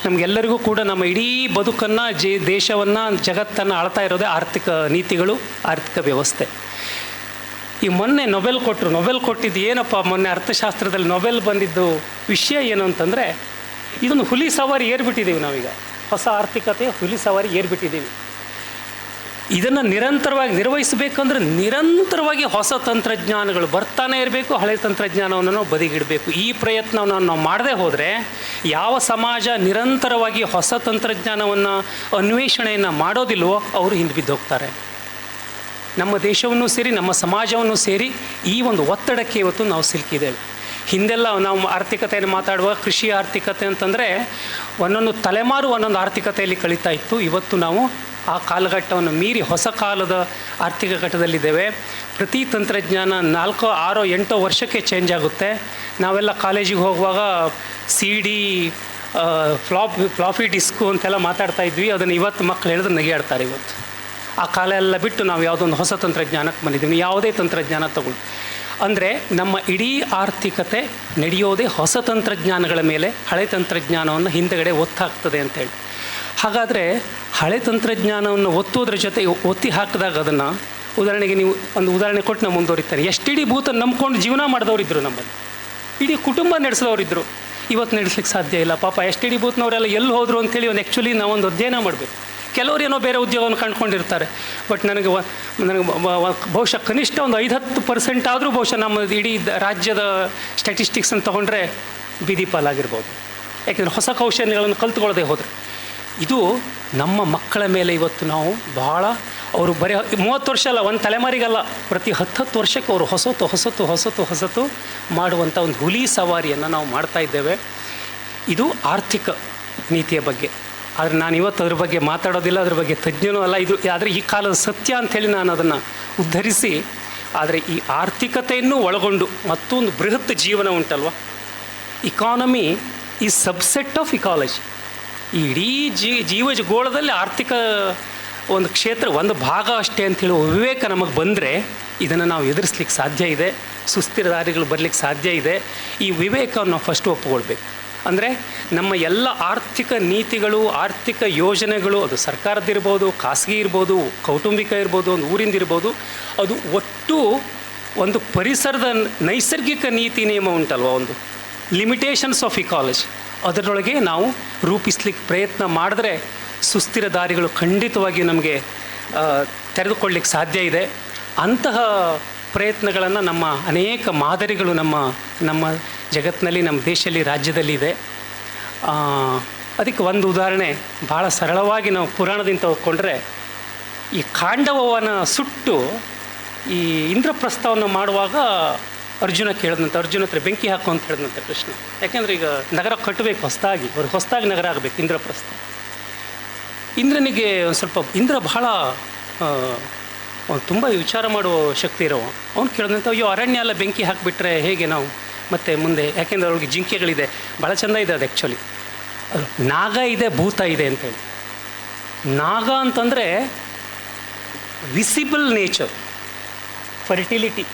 ನಮಗೆಲ್ಲರಿಗೂ ಕೂಡ ನಮ್ಮ ಇಡೀ ಬದುಕನ್ನು, ಜೆ ದೇಶವನ್ನು, ಜಗತ್ತನ್ನು ಆಳ್ತಾ ಇರೋದೇ ಆರ್ಥಿಕ ನೀತಿಗಳು, ಆರ್ಥಿಕ ವ್ಯವಸ್ಥೆ. ಈ ಮೊನ್ನೆ ನೊಬೆಲ್ ಕೊಟ್ಟರು ನೊಬೆಲ್ ಕೊಟ್ಟಿದ್ದು ಏನಪ್ಪ? ಮೊನ್ನೆ ಅರ್ಥಶಾಸ್ತ್ರದಲ್ಲಿ ನೊಬೆಲ್ ಬಂದಿದ್ದು ವಿಷಯ ಏನು ಅಂತಂದರೆ, ಇದೊಂದು ಹುಲಿ ಸವಾರಿ ಏರ್ಬಿಟ್ಟಿದ್ದೀವಿ ನಾವೀಗ. ಹೊಸ ಆರ್ಥಿಕತೆ, ಹುಲಿ ಸವಾರಿ ಏರ್ಬಿಟ್ಟಿದ್ದೀವಿ. ಇದನ್ನು ನಿರಂತರವಾಗಿ ನಿರ್ವಹಿಸಬೇಕಂದ್ರೆ ನಿರಂತರವಾಗಿ ಹೊಸ ತಂತ್ರಜ್ಞಾನಗಳು ಬರ್ತಾನೆ ಇರಬೇಕು, ಹಳೆ ತಂತ್ರಜ್ಞಾನವನ್ನು ನಾವು ಬದಿಗಿಡಬೇಕು. ಈ ಪ್ರಯತ್ನವನ್ನು ನಾವು ಮಾಡದೆ ಹೋದರೆ ಯಾವ ಸಮಾಜ ನಿರಂತರವಾಗಿ ಹೊಸ ತಂತ್ರಜ್ಞಾನವನ್ನು ಅನ್ವೇಷಣೆಯನ್ನು ಮಾಡೋದಿಲ್ವೋ ಅವರು ಹಿಂದೆ ಬಿದ್ದು ಹೋಗ್ತಾರೆ. ನಮ್ಮ ದೇಶವನ್ನು ಸೇರಿ, ನಮ್ಮ ಸಮಾಜವನ್ನು ಸೇರಿ ಈ ಒಂದು ಒತ್ತಡಕ್ಕೆ ಇವತ್ತು ನಾವು ಸಿಲುಕಿದ್ದೇವೆ. ಹಿಂದೆಲ್ಲ ನಾವು ಆರ್ಥಿಕತೆಯನ್ನು ಮಾತಾಡುವ ಕೃಷಿ ಆರ್ಥಿಕತೆ ಅಂತಂದರೆ ಒಂದೊಂದು ತಲೆಮಾರು ಒಂದೊಂದು ಆರ್ಥಿಕತೆಯಲ್ಲಿ ಕಳೀತಾ ಇತ್ತು. ಇವತ್ತು ನಾವು ಆ ಕಾಲಘಟ್ಟವನ್ನು ಮೀರಿ ಹೊಸ ಕಾಲದ ಆರ್ಥಿಕ ಘಟ್ಟದಲ್ಲಿದ್ದೇವೆ. ಪ್ರತಿ ತಂತ್ರಜ್ಞಾನ ನಾಲ್ಕು, ಆರೋ, ಎಂಟೋ ವರ್ಷಕ್ಕೆ ಚೇಂಜ್ ಆಗುತ್ತೆ. ನಾವೆಲ್ಲ ಕಾಲೇಜಿಗೆ ಹೋಗುವಾಗ C D flop floppy disk ಅಂತೆಲ್ಲ ಮಾತಾಡ್ತಾ ಇದ್ವಿ. ಅದನ್ನು ಇವತ್ತು ಮಕ್ಕಳು ಹೇಳಿದ್ರೆ ನಗೆಯಾಡ್ತಾರೆ ಇವತ್ತು. ಆ ಕಾಲ ಎಲ್ಲ ಬಿಟ್ಟು ನಾವು ಯಾವುದೊಂದು ಹೊಸ ತಂತ್ರಜ್ಞಾನಕ್ಕೆ ಬಂದಿದ್ದೀವಿ. ಯಾವುದೇ ತಂತ್ರಜ್ಞಾನ ತಗೊಳ್ಳಿ. ಅಂದರೆ ನಮ್ಮ ಇಡೀ ಆರ್ಥಿಕತೆ ನಡೆಯೋದೇ ಹೊಸ ತಂತ್ರಜ್ಞಾನಗಳ ಮೇಲೆ, ಹಳೆ ತಂತ್ರಜ್ಞಾನವನ್ನು ಹಿಂದೆಗಡೆ ಒತ್ತಾಗ್ತದೆ ಅಂತೇಳಿ ಹಾಗಾದರೆ ಹಳೆ ತಂತ್ರಜ್ಞಾನವನ್ನು ಒತ್ತೋದ್ರ ಜೊತೆ ಒತ್ತಿ ಹಾಕಿದಾಗ ಅದನ್ನು ಉದಾಹರಣೆಗೆ ನೀವು ಒಂದು ಉದಾಹರಣೆ ಕೊಟ್ಟು ನಾವು ಮುಂದುವರಿತಾರೆ ಎಷ್ಟು ಇಡೀ ಭೂತ ನಂಬ್ಕೊಂಡು ಜೀವನ ಮಾಡಿದವರಿದ್ದರು ನಮ್ಮಲ್ಲಿ. ಇಡೀ ಕುಟುಂಬ ನಡೆಸಿದವರಿದ್ದರು ಇವತ್ತು ನಡೆಸ್ಲಿಕ್ಕೆ ಸಾಧ್ಯ ಇಲ್ಲ. ಪಾಪ ಎಸ್ ಟಿ ಡಿ ಬೂತ್ನವರೆಲ್ಲ ಎಲ್ಲಿ ಹೋದರು ಅಂತೇಳಿ ಒಂದು ಆ್ಯಕ್ಚುಲಿ ನಾವೊಂದು ಅಧ್ಯಯನ ಮಾಡಬೇಕು. ಕೆಲವರು ಏನೋ ಬೇರೆ ಉದ್ಯೋಗವನ್ನು ಕಂಡುಕೊಂಡಿರ್ತಾರೆ. ಬಟ್ ನನಗೆ ನನಗೆ ಬಹುಶಃ ಕನಿಷ್ಠ ಒಂದು ಐದು ಹತ್ತು ಪರ್ಸೆಂಟ್ ಆದರೂ ಬಹುಶಃ ನಮ್ಮ ಇಡೀ ರಾಜ್ಯದ ಸ್ಟ್ಯಾಟಿಸ್ಟಿಕ್ಸನ್ನು ತೊಗೊಂಡ್ರೆ ಬೀದಿ ಪಾಲಾಗಿರ್ಬೋದು ಯಾಕೆಂದರೆ ಹೊಸ ಕೌಶಲ್ಯಗಳನ್ನು ಕಲ್ತ್ಕೊಳ್ಳದೆ ಹೋದರೆ. ಇದು ನಮ್ಮ ಮಕ್ಕಳ ಮೇಲೆ ಇವತ್ತು ನಾವು ಬಹಳ ಅವರು ಬರೀ ಮೂವತ್ತು ವರ್ಷ ಅಲ್ಲ, ಒಂದು ತಲೆಮಾರಿಗಲ್ಲ. ಪ್ರತಿ ಹತ್ತು ಹತ್ತು ವರ್ಷಕ್ಕೆ ಅವರು ಹೊಸತು ಹೊಸತು ಹೊಸತು ಹೊಸತು ಮಾಡುವಂಥ ಒಂದು ಹುಲಿ ಸವಾರಿಯನ್ನು ನಾವು ಮಾಡ್ತಾ ಇದ್ದೇವೆ. ಇದು ಆರ್ಥಿಕ ನೀತಿಯ ಬಗ್ಗೆ. ಆದರೆ ನಾನು ಇವತ್ತು ಅದ್ರ ಬಗ್ಗೆ ಮಾತಾಡೋದಿಲ್ಲ, ಅದ್ರ ಬಗ್ಗೆ ತಜ್ಞನೂ ಅಲ್ಲ. ಇದು ಆದರೆ ಈ ಕಾಲದ ಸತ್ಯ ಅಂಥೇಳಿ ನಾನು ಅದನ್ನು ಉದ್ಧರಿಸಿ, ಆದರೆ ಈ ಆರ್ಥಿಕತೆಯನ್ನು ಒಳಗೊಂಡು ಮತ್ತೊಂದು ಬೃಹತ್ ಜೀವನ ಉಂಟಲ್ವ? ಇಕಾನಮಿ ಈ ಸಬ್ಸೆಟ್ ಆಫ್ ಇಕಾಲಜಿ ಇಡೀ ಜೀ ಗೋಳದಲ್ಲಿ ಆರ್ಥಿಕ ಒಂದು ಕ್ಷೇತ್ರ ಒಂದು ಭಾಗ ಅಷ್ಟೇ ಅಂತೇಳಿ ವಿವೇಕ ನಮಗೆ ಬಂದರೆ ಇದನ್ನು ನಾವು ಎದುರಿಸ್ಲಿಕ್ಕೆ ಸಾಧ್ಯ ಇದೆ, ಸುಸ್ಥಿರ ದಾರಿಗಳು ಬರಲಿಕ್ಕೆ ಸಾಧ್ಯ ಇದೆ. ಈ ವಿವೇಕವನ್ನು ನಾವು ಫಸ್ಟ್ ಒಪ್ಪಿಕೊಳ್ಬೇಕು. ಅಂದರೆ ನಮ್ಮ ಎಲ್ಲ ಆರ್ಥಿಕ ನೀತಿಗಳು, ಆರ್ಥಿಕ ಯೋಜನೆಗಳು, ಅದು ಸರ್ಕಾರದ್ದಿರ್ಬೋದು ಖಾಸಗಿ ಇರ್ಬೋದು, ಕೌಟುಂಬಿಕ ಇರ್ಬೋದು, ಒಂದು ಊರಿಂದ ಇರ್ಬೋದು, ಅದು ಒಟ್ಟು ಒಂದು ಪರಿಸರದ ನೈಸರ್ಗಿಕ ನೀತಿ ನಿಯಮ ಉಂಟಲ್ವ ಒಂದು? ಲಿಮಿಟೇಷನ್ಸ್ ಆಫ್ ಇಕಾಲಜಿ ಅದರೊಳಗೆ ನಾವು ರೂಪಿಸ್ಲಿಕ್ಕೆ ಪ್ರಯತ್ನ ಮಾಡಿದ್ರೆ ಸುಸ್ಥಿರ ದಾರಿಗಳು ಖಂಡಿತವಾಗಿ ನಮಗೆ ತೆರೆದುಕೊಳ್ಳಿಕ್ಕೆ ಸಾಧ್ಯ ಇದೆ. ಅಂತಹ ಪ್ರಯತ್ನಗಳನ್ನು ನಮ್ಮ ಅನೇಕ ಮಾದರಿಗಳು ನಮ್ಮ ನಮ್ಮ ಜಗತ್ತಿನಲ್ಲಿ, ನಮ್ಮ ದೇಶದಲ್ಲಿ, ರಾಜ್ಯದಲ್ಲಿ ಇದೆ. ಅದಕ್ಕೆ ಒಂದು ಉದಾಹರಣೆ ಭಾಳ ಸರಳವಾಗಿ ನಾವು ಪುರಾಣದಿಂದ ತೆಗೆದುಕೊಂಡ್ರೆ ಈ ಕಾಂಡವವನ್ನು ಸುಟ್ಟು ಈ ಇಂದ್ರಪ್ರಸ್ಥವನ್ನು ಮಾಡುವಾಗ ಅರ್ಜುನ ಕೇಳಿದಂತೆ, ಅರ್ಜುನ ಹತ್ರ ಬೆಂಕಿ ಹಾಕು ಅಂತ ಹೇಳಿದಂತೆ ಕೃಷ್ಣ. ಯಾಕೆಂದ್ರೆ ಈಗ ನಗರ ಕಟ್ಟಬೇಕು ಹೊಸದಾಗಿ ಅವ್ರಿಗೆ ಹೊಸದಾಗಿ ನಗರ ಆಗಬೇಕು, ಇಂದ್ರಪ್ರಸ್ಥ. ಇಂದ್ರನಿಗೆ ಒಂದು ಸ್ವಲ್ಪ, ಇಂದ್ರ ಬಹಳ ತುಂಬ ವಿಚಾರ ಮಾಡುವ ಶಕ್ತಿ ಇರೋ ಅವ್ನು ಕೇಳಿದಂತೆ, ಅಯ್ಯೋ, ಅರಣ್ಯ ಎಲ್ಲ ಬೆಂಕಿ ಹಾಕಿಬಿಟ್ರೆ ಹೇಗೆ ನಾವು? ಮತ್ತು ಮುಂದೆ, ಯಾಕೆಂದ್ರೆ ಅವ್ರಿಗೆ ಜಿಂಕೆಗಳಿದೆ ಭಾಳ ಚೆಂದ ಇದೆ ಅದು ಆ್ಯಕ್ಚುಲಿ ನಾಗ ಇದೆ, ಭೂತ ಇದೆ ಅಂತೇಳಿ ನಾಗ ಅಂತಂದರೆ ವಿಸಿಬಲ್ ನೇಚರ್ ಫರ್ಟಿಲಿಟಿ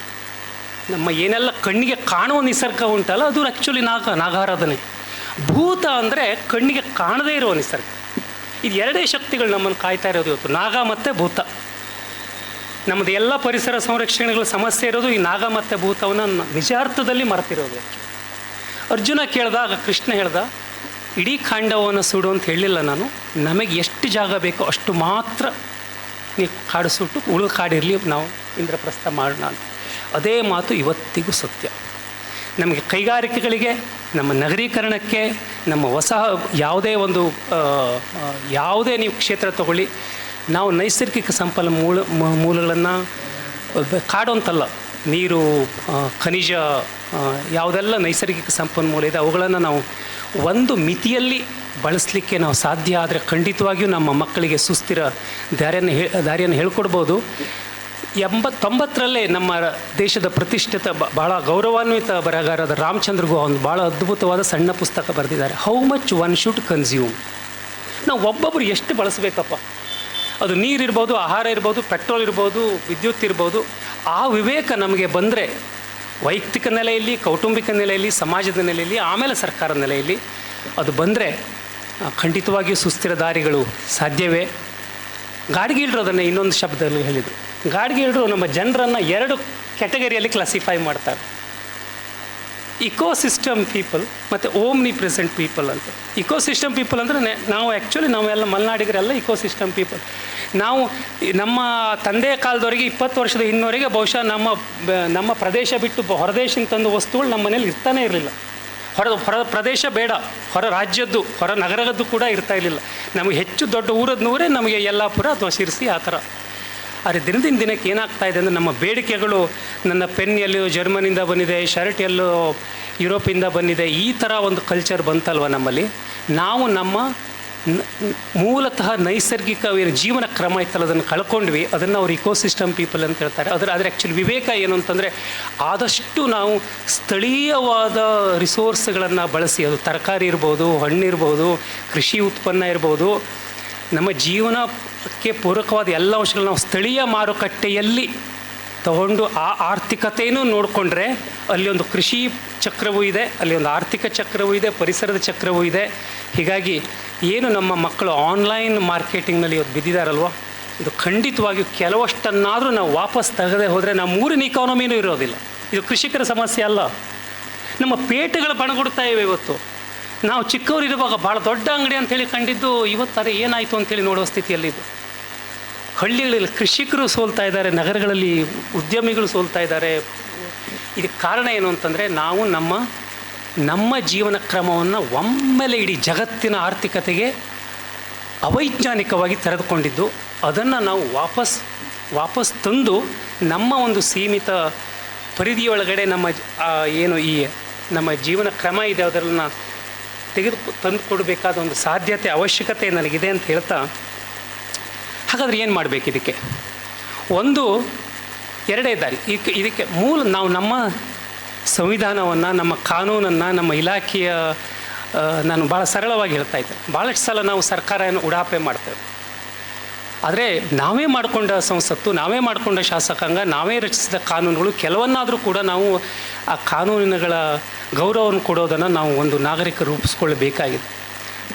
ನಮ್ಮ ಏನೆಲ್ಲ ಕಣ್ಣಿಗೆ ಕಾಣುವ ನಿಸರ್ಗ ಉಂಟಲ್ಲ, ಅದು ಆ್ಯಕ್ಚುಲಿ ನಾಗ, ನಾಗಾರಾಧನೆ. ಭೂತ ಅಂದರೆ ಕಣ್ಣಿಗೆ ಕಾಣದೇ ಇರುವ ನಿಸರ್ಗ. ಇದು ಎರಡೇ ಶಕ್ತಿಗಳು ನಮ್ಮನ್ನು ಕಾಯ್ತಾ ಇರೋದು ಇವತ್ತು, ನಾಗ ಮತ್ತು ಭೂತ. ನಮ್ಮದು ಎಲ್ಲ ಪರಿಸರ ಸಂರಕ್ಷಣೆಗಳ ಸಮಸ್ಯೆ ಇರೋದು ಈ ನಾಗ ಮತ್ತು ಭೂತವನ್ನು ನಿಜಾರ್ಥದಲ್ಲಿ ಮರೆತಿರೋದು ಅರ್ಜುನ ಕೇಳಿದಾಗ, ಕೃಷ್ಣ ಹೇಳ್ದ, ಇಡೀ ಖಾಂಡವನ್ನು ಸುಡು ಅಂತ ಹೇಳಿಲ್ಲ ನಾನು, ನಮಗೆ ಎಷ್ಟು ಜಾಗ ಬೇಕೋ ಅಷ್ಟು ಮಾತ್ರ ನೀವು ಕಾಡು ಸುಟ್ಟು ಉಳು ಕಾಡಿರಲಿ ನಾವು ಇಂದ್ರಪ್ರಸ್ಥ ಮಾಡೋಣ ಅಂತ. ಅದೇ ಮಾತು ಇವತ್ತಿಗೂ ಸತ್ಯ. ನಮಗೆ ಕೈಗಾರಿಕೆಗಳಿಗೆ, ನಮ್ಮ ನಗರೀಕರಣಕ್ಕೆ, ನಮ್ಮ ಹೊಸ ಯಾವುದೇ ಒಂದು ಯಾವುದೇ ನೀವು ಕ್ಷೇತ್ರ ತಗೊಳ್ಳಿ, ನಾವು ನೈಸರ್ಗಿಕ ಸಂಪನ್ಮೂಲ ಮೂಲಗಳನ್ನು ಕಾಡುವಂತಲ್ಲ, ನೀರು ಖನಿಜ ಯಾವುದೆಲ್ಲ ನೈಸರ್ಗಿಕ ಸಂಪನ್ಮೂಲ ಇದೆ, ಅವುಗಳನ್ನು ನಾವು ಒಂದು ಮಿತಿಯಲ್ಲಿ ಬಳಸಲಿಕ್ಕೆ ನಾವು ಸಾಧ್ಯ ಆದರೆ ಖಂಡಿತವಾಗಿಯೂ ನಮ್ಮ ಮಕ್ಕಳಿಗೆ ಸುಸ್ಥಿರ ದಾರಿಯನ್ನು ಹೇ, ದಾರಿಯನ್ನು ಹೇಳ್ಕೊಡ್ಬೋದು. ಎಂಬತ್ತೊಂಬತ್ತರಲ್ಲೇ ನಮ್ಮ ದೇಶದ ಪ್ರತಿಷ್ಠಿತ ಬಹಳ ಗೌರವಾನ್ವಿತ ಬರಹಗಾರದ ರಾಮಚಂದ್ರ ಗೋ ಒಂದು ಭಾಳ ಅದ್ಭುತವಾದ ಸಣ್ಣ ಪುಸ್ತಕ ಬರೆದಿದ್ದಾರೆ. How much one should consume ನಾವು ಒಬ್ಬೊಬ್ಬರು ಎಷ್ಟು ಬಳಸಬೇಕಪ್ಪ? ಅದು ನೀರಿರ್ಬೋದು ಆಹಾರ ಇರ್ಬೋದು, ಪೆಟ್ರೋಲ್ ಇರ್ಬೋದು, ವಿದ್ಯುತ್ ಇರ್ಬೋದು, ಆ ವಿವೇಕ ನಮಗೆ ಬಂದರೆ ವೈಯಕ್ತಿಕ ನೆಲೆಯಲ್ಲಿ, ಕೌಟುಂಬಿಕ ನೆಲೆಯಲ್ಲಿ, ಸಮಾಜದ ನೆಲೆಯಲ್ಲಿ, ಆಮೇಲೆ ಸರ್ಕಾರದ ನೆಲೆಯಲ್ಲಿ ಅದು ಬಂದರೆ ಖಂಡಿತವಾಗಿಯೂ ಸುಸ್ಥಿರ ದಾರಿಗಳು ಸಾಧ್ಯವೇ? ಗಾಡಿಗೆ ಅದನ್ನು ಇನ್ನೊಂದು ಶಬ್ದದಲ್ಲಿ ಹೇಳಿದರು. ಗಾಡಿಗೀಳರು ನಮ್ಮ ಜನರನ್ನು ಎರಡು ಕ್ಯಾಟಗರಿಯಲ್ಲಿ ಕ್ಲಾಸಿಫೈ ಮಾಡ್ತಾರೆ. ಇಕೋಸಿಸ್ಟಮ್ ಪೀಪಲ್ ಮತ್ತು ಓಮ್ನಿ ಪ್ರೆಸೆಂಟ್ ಪೀಪಲ್ ಅಂತ. ಇಕೋಸಿಸ್ಟಮ್ ಪೀಪಲ್ ಅಂದರೆ ನಾವು ಆ್ಯಕ್ಚುಲಿ ನಾವೆಲ್ಲ ಮಲೆನಾಡಿಗರೆಲ್ಲ ಇಕೋಸಿಸ್ಟಮ್ ಪೀಪಲ್ ನಾವು ನಮ್ಮ ತಂದೆ ಕಾಲದವರೆಗೆ, ಇಪ್ಪತ್ತು ವರ್ಷದ ಹಿಂದವರೆಗೆ ಬಹುಶಃ ನಮ್ಮ ನಮ್ಮ ಪ್ರದೇಶ ಬಿಟ್ಟು ಹೊರದೇಶದಿಂದ ತಂದ ವಸ್ತುಗಳು ನಮ್ಮ ಮನೇಲಿ ಇರ್ತಾನೆ ಇರಲಿಲ್ಲ. ಹೊರ ಹೊರ ಪ್ರದೇಶ ಬೇಡ, ಹೊರ ರಾಜ್ಯದ್ದು, ಹೊರ ನಗರದ್ದು ಕೂಡ ಇರ್ತಾ ಇರಲಿಲ್ಲ. ನಮಗೆ ಹೆಚ್ಚು ದೊಡ್ಡ ಊರದ್ನೂರೇ ನಮಗೆ ಯಲ್ಲಾಪುರ ಅಥವಾ ಶಿರ್ಸಿ ಆ ಥರ. ಆದರೆ ದಿನದಿಂದ ದಿನಕ್ಕೆ ಏನಾಗ್ತಾ ಇದೆ ಅಂದರೆ ನಮ್ಮ ಬೇಡಿಕೆಗಳು ನನ್ನ ಪೆನ್ ಎಲ್ಲೋ ಜರ್ಮನಿಂದ ಬಂದಿದೆ ಶರ್ಟ್ ಎಲ್ಲೋ ಯುರೋಪಿಂದ ಬಂದಿದೆ, ಈ ಥರ ಒಂದು ಕಲ್ಚರ್ ಬಂತಲ್ವ ನಮ್ಮಲ್ಲಿ? ನಾವು ನಮ್ಮ ಮೂಲತಃ ನೈಸರ್ಗಿಕ ಜೀವನ ಕ್ರಮ ಇತ್ತಲ್ಲ, ಅದನ್ನು ಕಳ್ಕೊಂಡ್ವಿ. ಅದನ್ನು ಅವ್ರು ಇಕೋಸಿಸ್ಟಮ್ ಪೀಪಲ್ ಅಂತ ಹೇಳ್ತಾರೆ. ಅದರ, ಆದರೆ ಆ್ಯಕ್ಚುಲಿ ವಿವೇಕ ಏನು ಅಂತಂದರೆ ಆದಷ್ಟು ನಾವು ಸ್ಥಳೀಯವಾದ ರಿಸೋರ್ಸ್ಗಳನ್ನು ಬಳಸಿ, ಅದು ತರಕಾರಿ ಇರ್ಬೋದು ಹಣ್ಣಿರ್ಬೋದು ಕೃಷಿ ಉತ್ಪನ್ನ ಇರ್ಬೋದು ನಮ್ಮ ಜೀವನಕ್ಕೆ ಪೂರಕವಾದ ಎಲ್ಲ ಅಂಶಗಳು ನಾವು ಸ್ಥಳೀಯ ಮಾರುಕಟ್ಟೆಯಲ್ಲಿ ತಗೊಂಡು ಆ ಆರ್ಥಿಕತೆಯನ್ನು ನೋಡಿಕೊಂಡ್ರೆ ಅಲ್ಲಿ ಒಂದು ಕೃಷಿ ಚಕ್ರವೂ ಇದೆ, ಅಲ್ಲಿ ಒಂದು ಆರ್ಥಿಕ ಚಕ್ರವೂ ಇದೆ, ಪರಿಸರದ ಚಕ್ರವೂ ಇದೆ. ಹೀಗಾಗಿ ಏನು ನಮ್ಮ ಮಕ್ಕಳು ಆನ್ಲೈನ್ ಮಾರ್ಕೆಟಿಂಗ್ನಲ್ಲಿ ಇವತ್ತು ಬಿದ್ದಿದ್ದಾರಲ್ವ ಇದು ಖಂಡಿತವಾಗಿಯೂ ಕೆಲವಷ್ಟನ್ನಾದರೂ ನಾವು ವಾಪಸ್ ತೆಗೆದೇ ಹೋದರೆ ನಮ್ಮ ಊರಿನ ಇಕಾನಮಿನೂ ಇರೋದಿಲ್ಲ. ಇದು ಕೃಷಿಕರ ಸಮಸ್ಯೆ ಅಲ್ಲ. ನಮ್ಮ ಪೇಟೆಗಳು ಬಣಗುಡ್ತಾ ಇವೆ ಇವತ್ತು. ನಾವು ಚಿಕ್ಕವರಿರುವಾಗ ಭಾಳ ದೊಡ್ಡ ಅಂಗಡಿ ಅಂತೇಳಿ ಕಂಡಿದ್ದು ಇವತ್ತಾರೆ ಏನಾಯಿತು ಅಂತೇಳಿ ನೋಡುವ ಸ್ಥಿತಿಯಲ್ಲಿದ್ದು ಹಳ್ಳಿಗಳಲ್ಲಿ ಕೃಷಿಕರು ಸೋಲ್ತಾ ಇದ್ದಾರೆ, ನಗರಗಳಲ್ಲಿ ಉದ್ಯಮಿಗಳು ಸೋಲ್ತಾ ಇದ್ದಾರೆ. ಇದಕ್ಕೆ ಕಾರಣ ಏನು ಅಂತಂದರೆ ನಾವು ನಮ್ಮ ನಮ್ಮ ಜೀವನ ಕ್ರಮವನ್ನು ಒಮ್ಮೆಲೆ ಇಡೀ ಜಗತ್ತಿನ ಆರ್ಥಿಕತೆಗೆ ಅವೈಜ್ಞಾನಿಕವಾಗಿ ತೆರೆದುಕೊಂಡಿದ್ದು, ಅದನ್ನು ನಾವು ವಾಪಸ್ ವಾಪಸ್ ತಂದು ನಮ್ಮ ಒಂದು ಸೀಮಿತ ಪರಿಧಿಯೊಳಗಡೆ ನಮ್ಮ ಏನು ಈ ನಮ್ಮ ಜೀವನ ಕ್ರಮ ಇದೆ ಅದನ್ನು ತೆಗೆದು ತಂದು ಕೊಡಬೇಕಾದ ಒಂದು ಸಾಧ್ಯತೆ, ಅವಶ್ಯಕತೆ ನನಗಿದೆ ಅಂತ ಹೇಳ್ತಾ, ಹಾಗಾದ್ರೆ ಏನು ಮಾಡಬೇಕು ಇದಕ್ಕೆ? ಒಂದು, ಎರಡೇ ದಾರಿ. ಇದಕ್ಕೆ ಇದಕ್ಕೆ ಮೂಲ ನಾವು ನಮ್ಮ ಸಂವಿಧಾನವನ್ನು, ನಮ್ಮ ಕಾನೂನನ್ನು, ನಮ್ಮ ಇಲಾಖೆಯ ನಾನು ಭಾಳ ಸರಳವಾಗಿ ಹೇಳ್ತಾ ಇದ್ದೆ. ಭಾಳಷ್ಟು ಸಲ ನಾವು ಸರ್ಕಾರವನ್ನು ಉಡಾಪೆ ಮಾಡ್ತೇವೆ. ಆದರೆ ನಾವೇ ಮಾಡಿಕೊಂಡ ಸಂಸತ್ತು, ನಾವೇ ಮಾಡಿಕೊಂಡ ಶಾಸಕಾಂಗ, ನಾವೇ ರಚಿಸಿದ ಕಾನೂನುಗಳು ಕೆಲವನ್ನಾದರೂ ಕೂಡ ನಾವು ಆ ಕಾನೂನುಗಳ ಗೌರವವನ್ನು ಕೊಡೋದನ್ನು ನಾವು ಒಂದು ನಾಗರಿಕ ರೂಪಿಸ್ಕೊಳ್ಬೇಕಾಗಿದೆ.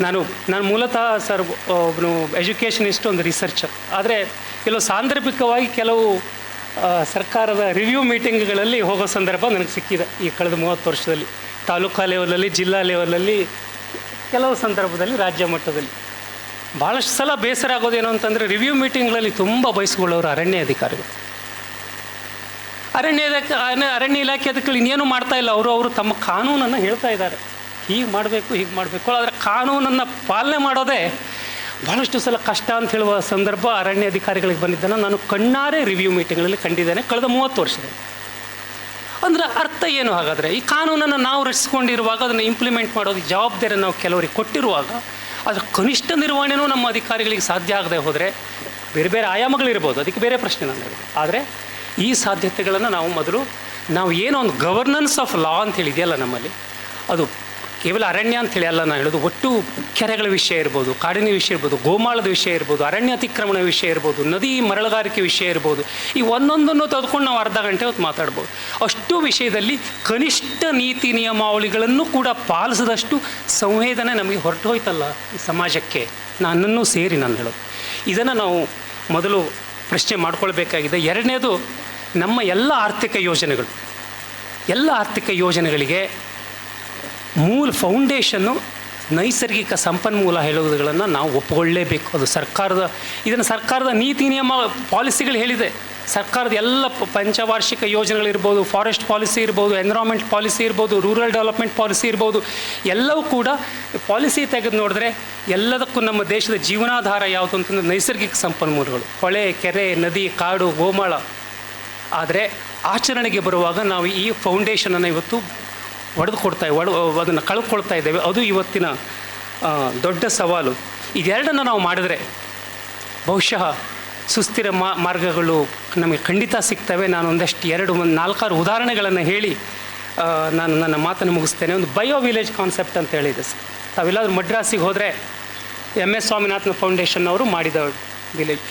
ನಾನು ನಾನು ಮೂಲತಃ ಸರ್ ಒಬ್ಬನು ಎಜುಕೇಷನಿಸ್ಟ್, ಒಂದು ರಿಸರ್ಚರ್. ಆದರೆ ಕೆಲವು ಸಾಂದರ್ಭಿಕವಾಗಿ ಕೆಲವು ಸರ್ಕಾರದ ರಿವ್ಯೂ ಮೀಟಿಂಗ್ಗಳಲ್ಲಿ ಹೋಗೋ ಸಂದರ್ಭ ನನಗೆ ಸಿಕ್ಕಿದೆ ಈ ಕಳೆದ ಮೂವತ್ತು ವರ್ಷದಲ್ಲಿ. ತಾಲೂಕಾ ಲೆವೆಲಲ್ಲಿ ಜಿಲ್ಲಾ ಲೆವೆಲಲ್ಲಿ ಕೆಲವು ಸಂದರ್ಭದಲ್ಲಿ ರಾಜ್ಯ ಮಟ್ಟದಲ್ಲಿ. ಭಾಳಷ್ಟು ಸಲ ಬೇಸರ ಆಗೋದೇನು ಅಂತಂದರೆ ರಿವ್ಯೂ ಮೀಟಿಂಗ್ಗಳಲ್ಲಿ ತುಂಬ ಬಯಸ್ಕೊಳ್ಳೋರು ಅರಣ್ಯ ಅಧಿಕಾರಿಗಳು. ಅರಣ್ಯ- ಅರಣ್ಯ ಇಲಾಖೆ ಅದಕ್ಕೆ ಇನ್ನೇನು ಮಾಡ್ತಾ ಇಲ್ಲ. ಅವರು ಅವರು ತಮ್ಮ ಕಾನೂನನ್ನು ಹೇಳ್ತಾ ಇದ್ದಾರೆ. ಹೀಗೆ ಮಾಡಬೇಕು ಹೀಗೆ ಮಾಡಬೇಕು. ಆದರೆ ಕಾನೂನನ್ನು ಪಾಲನೆ ಮಾಡೋದೇ ಭಾಳಷ್ಟು ಸಲ ಕಷ್ಟ ಅಂತ ಹೇಳುವ ಸಂದರ್ಭ ಅರಣ್ಯ ಅಧಿಕಾರಿಗಳಿಗೆ ಬಂದಿದ್ದನ್ನು ನಾನು ಕಣ್ಣಾರೆ ರಿವ್ಯೂ ಮೀಟಿಂಗ್ಗಳಲ್ಲಿ ಕಂಡಿದ್ದೇನೆ ಕಳೆದ ಮೂವತ್ತು ವರ್ಷದಲ್ಲಿ. ಅಂದರೆ ಅರ್ಥ ಏನು ಹಾಗಾದರೆ? ಈ ಕಾನೂನನ್ನು ನಾವು ರಚಿಸ್ಕೊಂಡಿರುವಾಗ ಅದನ್ನು ಇಂಪ್ಲಿಮೆಂಟ್ ಮಾಡೋದು ಜವಾಬ್ದಾರಿ ನಾವು ಕೆಲವರಿಗೆ ಕೊಟ್ಟಿರುವಾಗ ಅದರ ಕನಿಷ್ಠ ನಿರ್ವಹಣೆನೂ ನಮ್ಮ ಅಧಿಕಾರಿಗಳಿಗೆ ಸಾಧ್ಯ ಆಗದೆ ಹೋದರೆ ಬೇರೆ ಬೇರೆ ಆಯಾಮಗಳಿರ್ಬೋದು. ಅದಕ್ಕೆ ಬೇರೆ ಪ್ರಶ್ನೆ ನಾನು ಹೇಳಿದೆ ಆದರೆ ಈ ಸಾಧ್ಯತೆಗಳನ್ನು ನಾವು ಮೊದಲು ನಾವು ಏನೋ ಒಂದು ಗವರ್ನೆನ್ಸ್ ಆಫ್ ಲಾ ಅಂತ ಹೇಳಿದೆಯಲ್ಲ ನಮ್ಮಲ್ಲಿ, ಅದು ಕೇವಲ ಅರಣ್ಯ ಅಂತೇಳಿ ಅಲ್ಲ, ನಾನು ಹೇಳೋದು ಒಟ್ಟು ಕೆರೆಗಳ ವಿಷಯ ಇರ್ಬೋದು, ಕಾಡಿನ ವಿಷಯ ಇರ್ಬೋದು, ಗೋಮಾಳದ ವಿಷಯ ಇರ್ಬೋದು ಅರಣ್ಯ ಅತಿಕ್ರಮಣ ವಿಷಯ ಇರ್ಬೋದು, ನದಿ ಮರಳುಗಾರಿಕೆ ವಿಷಯ ಇರ್ಬೋದು, ಈ ಒಂದೊಂದನ್ನು ತೆಗೆದುಕೊಂಡು ನಾವು ಅರ್ಧ ಗಂಟೆ ಹೊತ್ತು ಮಾತಾಡ್ಬೋದು. ಅಷ್ಟು ವಿಷಯದಲ್ಲಿ ಕನಿಷ್ಠ ನೀತಿ ನಿಯಮಾವಳಿಗಳನ್ನು ಕೂಡ ಪಾಲಿಸಿದಷ್ಟು ಸಂವೇದನೆ ನಮಗೆ ಹೊರಟು ಹೋಯ್ತಲ್ಲ ಈ ಸಮಾಜಕ್ಕೆ. ನನ್ನನ್ನು ಸೇರಿ ನಾನು ಹೇಳೋದು. ಇದನ್ನು ನಾವು ಮೊದಲು ಪ್ರಶ್ನೆ ಮಾಡ್ಕೊಳ್ಬೇಕಾಗಿದೆ. ಎರಡನೇದು, ನಮ್ಮ ಎಲ್ಲ ಆರ್ಥಿಕ ಯೋಜನೆಗಳು, ಎಲ್ಲ ಆರ್ಥಿಕ ಯೋಜನೆಗಳಿಗೆ ಮೂಲ ಫೌಂಡೇಶನ್ನು ನೈಸರ್ಗಿಕ ಸಂಪನ್ಮೂಲ ಹೇಳುವುದಗಳನ್ನು ನಾವು ಒಪ್ಪಿಕೊಳ್ಳಲೇಬೇಕು ಅದು ಸರ್ಕಾರದ, ಇದನ್ನು ಸರ್ಕಾರದ ನೀತಿ, ನಿಯಮ, ಪಾಲಿಸಿಗಳು ಹೇಳಿದೆ. ಸರ್ಕಾರದ ಎಲ್ಲ ಪಂಚವಾರ್ಷಿಕ ಯೋಜನೆಗಳಿರ್ಬೋದು ಫಾರೆಸ್ಟ್ ಪಾಲಿಸಿ ಇರ್ಬೋದು ಎನ್ವಿರಾನ್ಮೆಂಟ್ ಪಾಲಿಸಿ ಇರ್ಬೋದು ರೂರಲ್ ಡೆವಲಪ್ಮೆಂಟ್ ಪಾಲಿಸಿ ಇರ್ಬೋದು, ಎಲ್ಲವೂ ಕೂಡ ಪಾಲಿಸಿ ತೆಗೆದು ನೋಡಿದ್ರೆ ಎಲ್ಲದಕ್ಕೂ ನಮ್ಮ ದೇಶದ ಜೀವನಾಧಾರ ಯಾವುದು ಅಂತಂದ್ರೆ ನೈಸರ್ಗಿಕ ಸಂಪನ್ಮೂಲಗಳು. ಹೊಳೆ, ಕೆರೆ, ನದಿ, ಕಾಡು, ಗೋಮಾಳ. ಆದರೆ ಆಚರಣೆಗೆ ಬರುವಾಗ ನಾವು ಈ ಫೌಂಡೇಶನನ್ನು ಇವತ್ತು ಒಡೆದು ಕೊಡ್ತಾ ಒಡ ಅದನ್ನು ಕಳ್ಕೊಳ್ತಾ ಇದ್ದೇವೆ. ಅದು ಇವತ್ತಿನ ದೊಡ್ಡ ಸವಾಲು. ಇದೆರಡನ್ನು ನಾವು ಮಾಡಿದರೆ ಬಹುಶಃ ಸುಸ್ಥಿರ ಮಾರ್ಗಗಳು ನಮಗೆ ಖಂಡಿತ ಸಿಗ್ತವೆ. ನಾನು ಒಂದಷ್ಟು ಎರಡು ಒಂದು ನಾಲ್ಕಾರು ಉದಾಹರಣೆಗಳನ್ನು ಹೇಳಿ ನಾನು ನನ್ನ ಮಾತನ್ನು ಮುಗಿಸ್ತೇನೆ. ಒಂದು ಬಯೋ ವಿಲೇಜ್ ಕಾನ್ಸೆಪ್ಟ್ ಅಂತ ಹೇಳಿದೆ ಸರ್. ತಾವೆಲ್ಲಾದರೂ ಮಡ್ರಾಸಿಗೆ ಹೋದರೆ ಎಂ ಎಸ್ ಸ್ವಾಮಿನಾಥನ್ ಫೌಂಡೇಶನ್ ಅವರು ಮಾಡಿದ ವಿಲೇಜ್.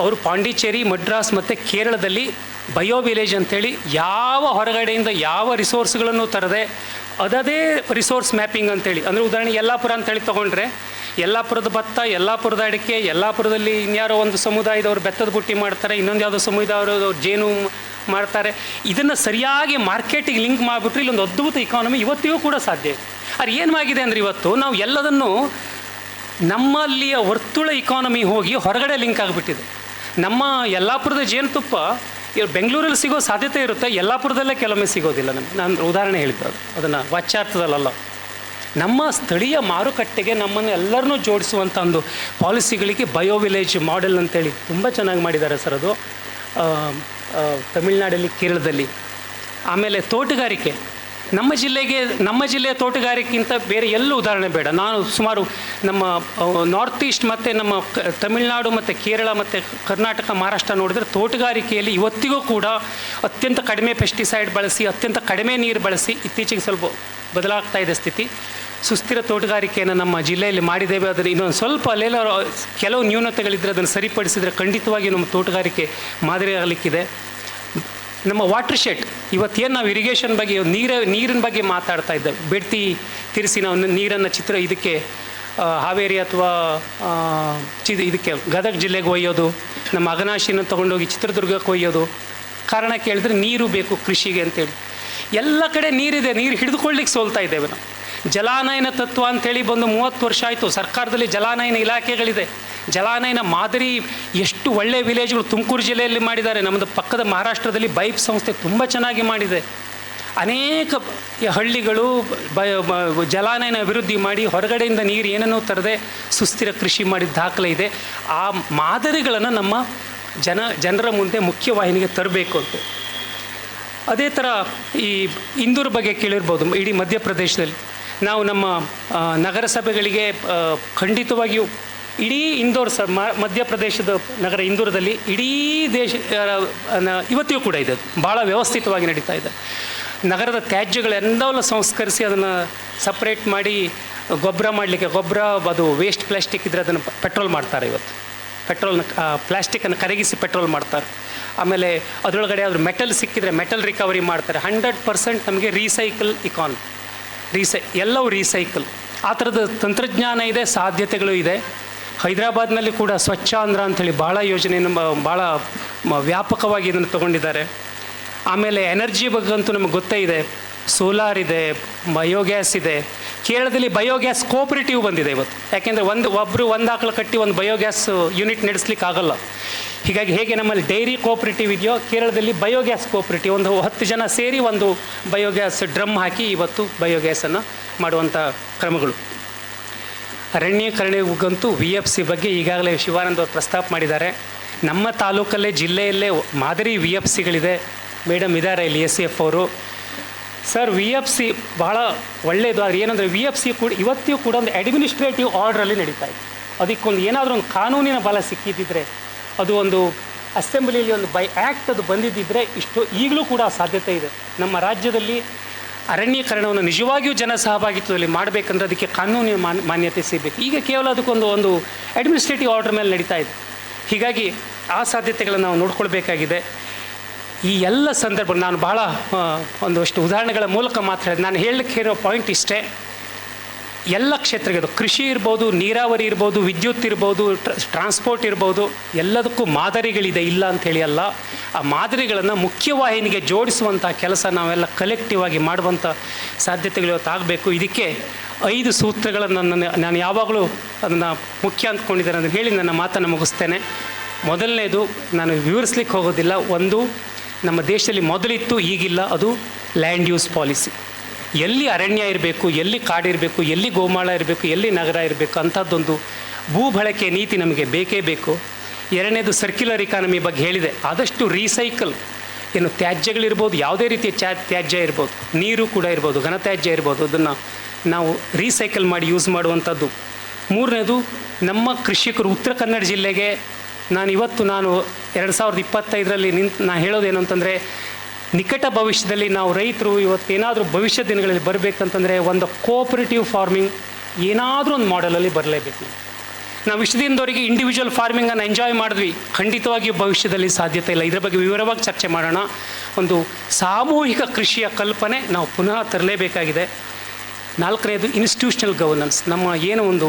ಅವರು ಪಾಂಡಿಚೇರಿ ಮಡ್ರಾಸ್ ಮತ್ತು ಕೇರಳದಲ್ಲಿ ಬಯೋ ವಿಲೇಜ್ ಅಂತೇಳಿ ಯಾವ ಹೊರಗಡೆಯಿಂದ ಯಾವ ರಿಸೋರ್ಸ್ಗಳನ್ನು ತರದೆ ಅದದೇ ರಿಸೋರ್ಸ್ ಮ್ಯಾಪಿಂಗ್ ಅಂತೇಳಿ. ಅಂದರೆ ಉದಾಹರಣೆ ಯಲ್ಲಾಪುರ ಅಂತೇಳಿ ತೊಗೊಂಡ್ರೆ, ಯಲ್ಲಾಪುರದ ಭತ್ತ, ಯಲ್ಲಾಪುರದ ಅಡಿಕೆ, ಯಲ್ಲಾಪುರದಲ್ಲಿ ಇನ್ಯಾರೋ ಒಂದು ಸಮುದಾಯದವರು ಬೆತ್ತದ ಬುಟ್ಟಿ ಮಾಡ್ತಾರೆ, ಇನ್ನೊಂದು ಯಾವುದೋ ಸಮುದಾಯದವರು ಜೇನು ಮಾಡ್ತಾರೆ. ಇದನ್ನು ಸರಿಯಾಗಿ ಮಾರ್ಕೆಟಿಗೆ ಲಿಂಕ್ ಮಾಡಿಬಿಟ್ರೆ ಇಲ್ಲೊಂದು ಅದ್ಭುತ ಇಕಾನಮಿ ಇವತ್ತಿಗೂ ಕೂಡ ಸಾಧ್ಯ ಇದೆ. ಅದು ಏನಾಗಿದೆ ಅಂದರೆ ಇವತ್ತು ನಾವು ಎಲ್ಲದನ್ನು ನಮ್ಮಲ್ಲಿಯ ವರ್ತುಳ ಇಕಾನಮಿ ಹೋಗಿ ಹೊರಗಡೆ ಲಿಂಕ್ ಆಗಿಬಿಟ್ಟಿದೆ. ನಮ್ಮ ಯಲ್ಲಾಪುರದ ಜೇನುತುಪ್ಪ ಬೆಂಗಳೂರಲ್ಲಿ ಸಿಗೋ ಸಾಧ್ಯತೆ ಇರುತ್ತೆ, ಯಲ್ಲಾಪುರದಲ್ಲೇ ಕೆಲವೊಮ್ಮೆ ಸಿಗೋದಿಲ್ಲ ನಮಗೆ. ನಾನು ಉದಾಹರಣೆ ಹೇಳಿದ್ದು ಅದು ಅದನ್ನು ವಾಚ್ಯಾರ್ಥದಲ್ಲ ನಮ್ಮ ಸ್ಥಳೀಯ ಮಾರುಕಟ್ಟೆಗೆ ನಮ್ಮನ್ನು ಎಲ್ಲರನ್ನೂ ಜೋಡಿಸುವಂಥ ಒಂದು ಪಾಲಿಸಿಗಳಿಗೆ ಬಯೋ ವಿಲೇಜ್ ಮಾಡೆಲ್ ಅಂತೇಳಿ ತುಂಬ ಚೆನ್ನಾಗಿ ಮಾಡಿದ್ದಾರೆ ಸರ್ ಅದು. ತಮಿಳ್ನಾಡಲ್ಲಿ, ಕೇರಳದಲ್ಲಿ. ಆಮೇಲೆ ತೋಟಗಾರಿಕೆ. ನಮ್ಮ ಜಿಲ್ಲೆಗೆ, ನಮ್ಮ ಜಿಲ್ಲೆಯ ತೋಟಗಾರಿಕೆಗಿಂತ ಬೇರೆ ಎಲ್ಲೂ ಉದಾಹರಣೆ ಬೇಡ. ನಾನು ಸುಮಾರು ನಮ್ಮ ನಾರ್ತ್ ಈಸ್ಟ್ ಮತ್ತು ನಮ್ಮ ತಮಿಳುನಾಡು ಮತ್ತು ಕೇರಳ ಮತ್ತು ಕರ್ನಾಟಕ, ಮಹಾರಾಷ್ಟ್ರ ನೋಡಿದರೆ ತೋಟಗಾರಿಕೆಯಲ್ಲಿ ಇವತ್ತಿಗೂ ಕೂಡ ಅತ್ಯಂತ ಕಡಿಮೆ ಪೆಸ್ಟಿಸೈಡ್ ಬಳಸಿ, ಅತ್ಯಂತ ಕಡಿಮೆ ನೀರು ಬಳಸಿ ಇತ್ತೀಚೆಗೆ ಸ್ವಲ್ಪ ಬದಲಾಗ್ತಾ ಇದೆ ಸ್ಥಿತಿ. ಸುಸ್ಥಿರ ತೋಟಗಾರಿಕೆಯನ್ನು ನಮ್ಮ ಜಿಲ್ಲೆಯಲ್ಲಿ ಮಾಡಿದ್ದೇವೆ. ಅದನ್ನು ಇನ್ನೊಂದು ಸ್ವಲ್ಪ ಅಲ್ಲೆಲ್ಲ ಕೆಲವು ನ್ಯೂನತೆಗಳಿದ್ದರೆ ಅದನ್ನು ಸರಿಪಡಿಸಿದರೆ ಖಂಡಿತವಾಗಿ ನಮ್ಮ ತೋಟಗಾರಿಕೆ ಮಾದರಿಯಾಗಲಿಕ್ಕಿದೆ. ನಮ್ಮ ವಾಟರ್ ಶೆಡ್ ಇವತ್ತೇನು ನಾವು ಇರಿಗೇಷನ್ ಬಗ್ಗೆ ನೀರ, ನೀರಿನ ಬಗ್ಗೆ ಮಾತಾಡ್ತಾ ಇದ್ದೆ. ಬೆಡ್ತಿ ತಿರ್ಸಿ ನಾವು ನೀರನ್ನು ಚಿತ್ರ ಇದಕ್ಕೆ ಹಾವೇರಿ ಅಥವಾ ಚಿ, ಇದಕ್ಕೆ ಗದಗ ಜಿಲ್ಲೆಗೆ ಒಯ್ಯೋದು, ನಮ್ಮ ಅಗನಾಶಿನ ತೊಗೊಂಡೋಗಿ ಚಿತ್ರದುರ್ಗಕ್ಕೆ ಒಯ್ಯೋದು. ಕಾರಣ ಕೇಳಿದ್ರೆ ನೀರು ಬೇಕು ಕೃಷಿಗೆ ಅಂತೇಳಿ. ಎಲ್ಲ ಕಡೆ ನೀರಿದೆ, ನೀರು ಹಿಡಿದುಕೊಳ್ಳಿಕ್ಕೆ ಸೋಲ್ತಾ ಇದ್ದೇವೆ ನಾವು. ಜಲಾನಯನ ತತ್ವ ಅಂತೇಳಿ ಬಂದು ಮೂವತ್ತು ವರ್ಷ ಆಯಿತು. ಸರ್ಕಾರದಲ್ಲಿ ಜಲಾನಯನ ಇಲಾಖೆಗಳಿದೆ. ಜಲಾನಯನ ಮಾದರಿ ಎಷ್ಟು ಒಳ್ಳೆಯ ವಿಲೇಜ್ಗಳು ತುಮಕೂರು ಜಿಲ್ಲೆಯಲ್ಲಿ ಮಾಡಿದ್ದಾರೆ. ನಮ್ಮದು ಪಕ್ಕದ ಮಹಾರಾಷ್ಟ್ರದಲ್ಲಿ ಬೈಪ್ ಸಂಸ್ಥೆ ತುಂಬ ಚೆನ್ನಾಗಿ ಮಾಡಿದೆ. ಅನೇಕ ಹಳ್ಳಿಗಳು ಬ- ಜಲಾನಯನ ಅಭಿವೃದ್ಧಿ ಮಾಡಿ ಹೊರಗಡೆಯಿಂದ ನೀರು ಏನನ್ನೂ ತರದೆ ಸುಸ್ಥಿರ ಕೃಷಿ ಮಾಡಿದ ದಾಖಲೆ ಇದೆ. ಆ ಮಾದರಿಗಳನ್ನು ನಮ್ಮ ಜನ, ಜನರ ಮುಂದೆ ಮುಖ್ಯವಾಹಿನಿಗೆ ತರಬೇಕು ಅಂತ. ಅದೇ ಥರ ಈ ಇಂದೂರ್ ಬಗ್ಗೆ ಕೇಳಿರ್ಬೋದು, ಇಡೀ ಮಧ್ಯಪ್ರದೇಶದಲ್ಲಿ. ನಾವು ನಮ್ಮ ನಗರಸಭೆಗಳಿಗೆ ಖಂಡಿತವಾಗಿಯೂ ಇಡೀ ಇಂದೋರ್ ಸ ಮಧ್ಯಪ್ರದೇಶದ ನಗರ ಇಂದೋರದಲ್ಲಿ ಇಡೀ ದೇಶ ಇವತ್ತಿಗೂ ಕೂಡ ಇದೆ. ಭಾಳ ವ್ಯವಸ್ಥಿತವಾಗಿ ನಡೀತಾ ಇದೆ. ನಗರದ ತ್ಯಾಜ್ಯಗಳೆಲ್ಲವನ್ನ ಸಂಸ್ಕರಿಸಿ ಅದನ್ನು ಸಪ್ರೇಟ್ ಮಾಡಿ, ಗೊಬ್ಬರ ಮಾಡಲಿಕ್ಕೆ, ಗೊಬ್ಬರ, ಅದು ವೇಸ್ಟ್ ಪ್ಲಾಸ್ಟಿಕ್ ಇದ್ದರೆ ಅದನ್ನು ಪೆಟ್ರೋಲ್ ಮಾಡ್ತಾರೆ ಇವತ್ತು. ಪೆಟ್ರೋಲ್ನ ಪ್ಲಾಸ್ಟಿಕ್ಕನ್ನು ಕರಗಿಸಿ ಪೆಟ್ರೋಲ್ ಮಾಡ್ತಾರೆ. ಆಮೇಲೆ ಅದರೊಳಗಡೆ ಅದ್ರ ಮೆಟಲ್ ಸಿಕ್ಕಿದರೆ ಮೆಟಲ್ ರಿಕವರಿ ಮಾಡ್ತಾರೆ. ಹಂಡ್ರೆಡ್ ಪರ್ಸೆಂಟ್ ನಮಗೆ ರೀಸೈಕಲ್ ಇಕಾನ್ ರೀಸೈ, ಎಲ್ಲವೂ ರೀಸೈಕಲ್. ಆ ಥರದ ತಂತ್ರಜ್ಞಾನ ಇದೆ, ಸಾಧ್ಯತೆಗಳು ಇದೆ. ಹೈದರಾಬಾದ್ನಲ್ಲಿ ಕೂಡ ಸ್ವಚ್ಛಾಂಧ್ರ ಅಂಥೇಳಿ ಭಾಳ ಯೋಜನೆಯನ್ನು ಭಾಳ ವ್ಯಾಪಕವಾಗಿ ಇದನ್ನು ತಗೊಂಡಿದ್ದಾರೆ. ಆಮೇಲೆ ಎನರ್ಜಿ ಬಗ್ಗೆ ಅಂತೂ ನಮಗೆ ಗೊತ್ತೇ ಇದೆ. ಸೋಲಾರ್ ಇದೆ, ಬಯೋಗ್ಯಾಸ್ ಇದೆ. ಕೇರಳದಲ್ಲಿ ಬಯೋಗ್ಯಾಸ್ ಕೋಪರೇಟಿವ್ ಬಂದಿದೆ ಇವತ್ತು. ಯಾಕೆಂದರೆ ಒಂದು ಒಬ್ಬರು ಒಂದು ಆಕಳು ಕಟ್ಟಿ ಒಂದು ಬಯೋಗ್ಯಾಸ್ ಯೂನಿಟ್ ನಡೆಸ್ಲಿಕ್ಕೆ ಆಗಲ್ಲ ಹೀಗಾಗಿ ಹೇಗೆ ನಮ್ಮಲ್ಲಿ ಡೈರಿ ಕೋಆಪ್ರೇಟಿವ್ ಇದೆಯೋ, ಕೇರಳದಲ್ಲಿ ಬಯೋಗ್ಯಾಸ್ ಕೋಪರೇಟಿವ್ ಒಂದು ಹತ್ತು ಜನ ಸೇರಿ ಒಂದು ಬಯೋಗ್ಯಾಸ್ ಡ್ರಮ್ ಹಾಕಿ ಇವತ್ತು ಬಯೋಗ್ಯಾಸನ್ನು ಮಾಡುವಂಥ ಕ್ರಮಗಳು. ಅರಣ್ಯೀಕರಣಗಂತೂ ವಿ ಎಫ್ ಸಿ ಬಗ್ಗೆ ಈಗಾಗಲೇ ಶಿವಾನಂದ್ ಅವರು ಪ್ರಸ್ತಾಪ ಮಾಡಿದ್ದಾರೆ. ನಮ್ಮ ತಾಲೂಕಲ್ಲೇ, ಜಿಲ್ಲೆಯಲ್ಲೇ ಮಾದರಿ ವಿ ಎಫ್ ಸಿಗಳಿದೆ. ಮೇಡಮ್ ಇದ್ದಾರೆ ಇಲ್ಲಿ ಎಸ್ ಎಫ್ ಅವರು. ಸರ್, ವಿ ಎಫ್ ಸಿ ಬಹಳ ಒಳ್ಳೆಯದು ಆದರೆ ಏನಂದರೆ ವಿ ಎಫ್ ಸಿ ಕೂಡ ಇವತ್ತಿಗೂ ಕೂಡ ಒಂದು ಅಡ್ಮಿನಿಸ್ಟ್ರೇಟಿವ್ ಆರ್ಡ್ರಲ್ಲಿ ನಡೀತಾ ಇದೆ. ಅದಕ್ಕೊಂದು ಏನಾದರೂ ಒಂದು ಕಾನೂನಿನ ಬಲ ಸಿಕ್ಕಿದ್ದಿದ್ರೆ ಅದು ಒಂದು ಅಸೆಂಬ್ಲಿಯಲ್ಲಿ ಒಂದು ಬೈ ಆ್ಯಕ್ಟ್ ಅದು ಬಂದಿದ್ದಿದ್ರೆ ಇಷ್ಟು ಈಗಲೂ ಕೂಡ ಸಾಧ್ಯತೆ ಇದೆ. ನಮ್ಮ ರಾಜ್ಯದಲ್ಲಿ ಅರಣ್ಯೀಕರಣವನ್ನು ನಿಜವಾಗಿಯೂ ಜನ ಸಹಭಾಗಿತ್ವದಲ್ಲಿ ಮಾಡಬೇಕಂದ್ರೆ ಅದಕ್ಕೆ ಕಾನೂನಿನ ಮಾನ್, ಮಾನ್ಯತೆ ಸಿಗಬೇಕು. ಈಗ ಕೇವಲ ಅದಕ್ಕೊಂದು ಒಂದು ಅಡ್ಮಿನಿಸ್ಟ್ರೇಟಿವ್ ಆರ್ಡರ್ ಮೇಲೆ ನಡೀತಾ ಇದೆ. ಹೀಗಾಗಿ ಆ ಸಾಧ್ಯತೆಗಳನ್ನು ನಾವು ನೋಡ್ಕೊಳ್ಬೇಕಾಗಿದೆ. ಈ ಎಲ್ಲ ಸಂದರ್ಭ, ನಾನು ಭಾಳ ಒಂದಷ್ಟು ಉದಾಹರಣೆಗಳ ಮೂಲಕ ಮಾತ್ರ. ನಾನು ಹೇಳಲಿಕ್ಕೆ ಇರೋ ಪಾಯಿಂಟ್ ಇಷ್ಟೇ. ಎಲ್ಲ ಕ್ಷೇತ್ರಕ್ಕೆ ಕೃಷಿ ಇರ್ಬೋದು, ನೀರಾವರಿ ಇರ್ಬೋದು, ವಿದ್ಯುತ್ ಇರ್ಬೋದು, ಟ್ರ- ಟ್ರಾನ್ಸ್ಪೋರ್ಟ್ ಇರ್ಬೋದು, ಎಲ್ಲದಕ್ಕೂ ಮಾದರಿಗಳಿದೆ, ಇಲ್ಲ ಅಂಥೇಳಿ ಅಲ್ಲ. ಆ ಮಾದರಿಗಳನ್ನು ಮುಖ್ಯವಾಹಿನಿಗೆ ಜೋಡಿಸುವಂಥ ಕೆಲಸ ನಾವೆಲ್ಲ ಕಲೆಕ್ಟಿವ್ ಆಗಿ ಮಾಡುವಂಥ ಸಾಧ್ಯತೆಗಳು ಇವತ್ತು ಆಗಬೇಕು. ಇದಕ್ಕೆ ಐದು ಸೂತ್ರಗಳನ್ನು ನಾನು ನಾನು ಯಾವಾಗಲೂ ಅದನ್ನು ಮುಖ್ಯ ಅಂದ್ಕೊಂಡಿದ್ದೇನೆ ಅಂತ ಹೇಳಿ ನನ್ನ ಮಾತನ್ನು ಮುಗಿಸ್ತೇನೆ. ಮೊದಲನೇದು, ನಾನು ವಿವರಿಸ್ಲಿಕ್ಕೆ ಹೋಗೋದಿಲ್ಲ. ಒಂದು, ನಮ್ಮ ದೇಶದಲ್ಲಿ ಮೊದಲಿತ್ತು, ಈಗಿಲ್ಲ. ಅದು ಲ್ಯಾಂಡ್ ಯೂಸ್ ಪಾಲಿಸಿ ಎಲ್ಲಿ ಅರಣ್ಯ ಇರಬೇಕು, ಎಲ್ಲಿ ಕಾಡಿರಬೇಕು ಎಲ್ಲಿ ಗೋಮಾಳ ಇರಬೇಕು, ಎಲ್ಲಿ ನಗರ ಇರಬೇಕು, ಅಂಥದ್ದೊಂದು ಭೂ ಬಳಕೆ ನೀತಿ ನಮಗೆ ಬೇಕೇ ಬೇಕು. ಎರಡನೇದು ಸರ್ಕ್ಯುಲರ್ ಇಕಾನಮಿ ಬಗ್ಗೆ ಹೇಳಿದೆ. ಆದಷ್ಟು ರೀಸೈಕಲ್ ಏನು ತ್ಯಾಜ್ಯಗಳಿರ್ಬೋದು, ಯಾವುದೇ ರೀತಿಯ ತ್ಯಾ, ತ್ಯಾಜ್ಯ ಇರ್ಬೋದು, ನೀರು ಕೂಡ ಇರ್ಬೋದು, ಘನತ್ಯಾಜ್ಯ ಇರ್ಬೋದು, ಅದನ್ನು ನಾವು ರೀಸೈಕಲ್ ಮಾಡಿ ಯೂಸ್ ಮಾಡುವಂಥದ್ದು. ಮೂರನೇದು, ನಮ್ಮ ಕೃಷಿಕರು ಉತ್ತರ ಕನ್ನಡ ಜಿಲ್ಲೆಗೆ ನಾನು ಇವತ್ತು ನಾನು ಎರಡು ಸಾವಿರದ ಇಪ್ಪತ್ತೈದರಲ್ಲಿ ನಿಂತು ನಾನು ಹೇಳೋದೇನು ಅಂತಂದರೆ ನಿಕಟ ಭವಿಷ್ಯದಲ್ಲಿ ನಾವು ರೈತರು ಇವತ್ತೇನಾದರೂ ಭವಿಷ್ಯ ದಿನಗಳಲ್ಲಿ ಬರಬೇಕಂತಂದರೆ ಒಂದು ಕೋಆಪರೇಟಿವ್ ಫಾರ್ಮಿಂಗ್ ಏನಾದರೂ ಒಂದು ಮಾಡೆಲಲ್ಲಿ ಬರಲೇಬೇಕು. ನಾವು ಇಷ್ಟು ದಿನದವರೆಗೆ ಇಂಡಿವಿಜುವಲ್ ಫಾರ್ಮಿಂಗನ್ನು ಎಂಜಾಯ್ ಮಾಡಿದ್ವಿ. ಖಂಡಿತವಾಗಿ ಭವಿಷ್ಯದಲ್ಲಿ ಸಾಧ್ಯತೆ ಇಲ್ಲ. ಇದರ ಬಗ್ಗೆ ವಿವರವಾಗಿ ಚರ್ಚೆ ಮಾಡೋಣ. ಒಂದು ಸಾಮೂಹಿಕ ಕೃಷಿಯ ಕಲ್ಪನೆ ನಾವು ಪುನಃ ತರಲೇಬೇಕಾಗಿದೆ. ನಾಲ್ಕನೇದು ಇನ್ಸ್ಟಿಟ್ಯೂಷನಲ್ ಗವರ್ನೆನ್ಸ್ ನಮ್ಮ ಏನು ಒಂದು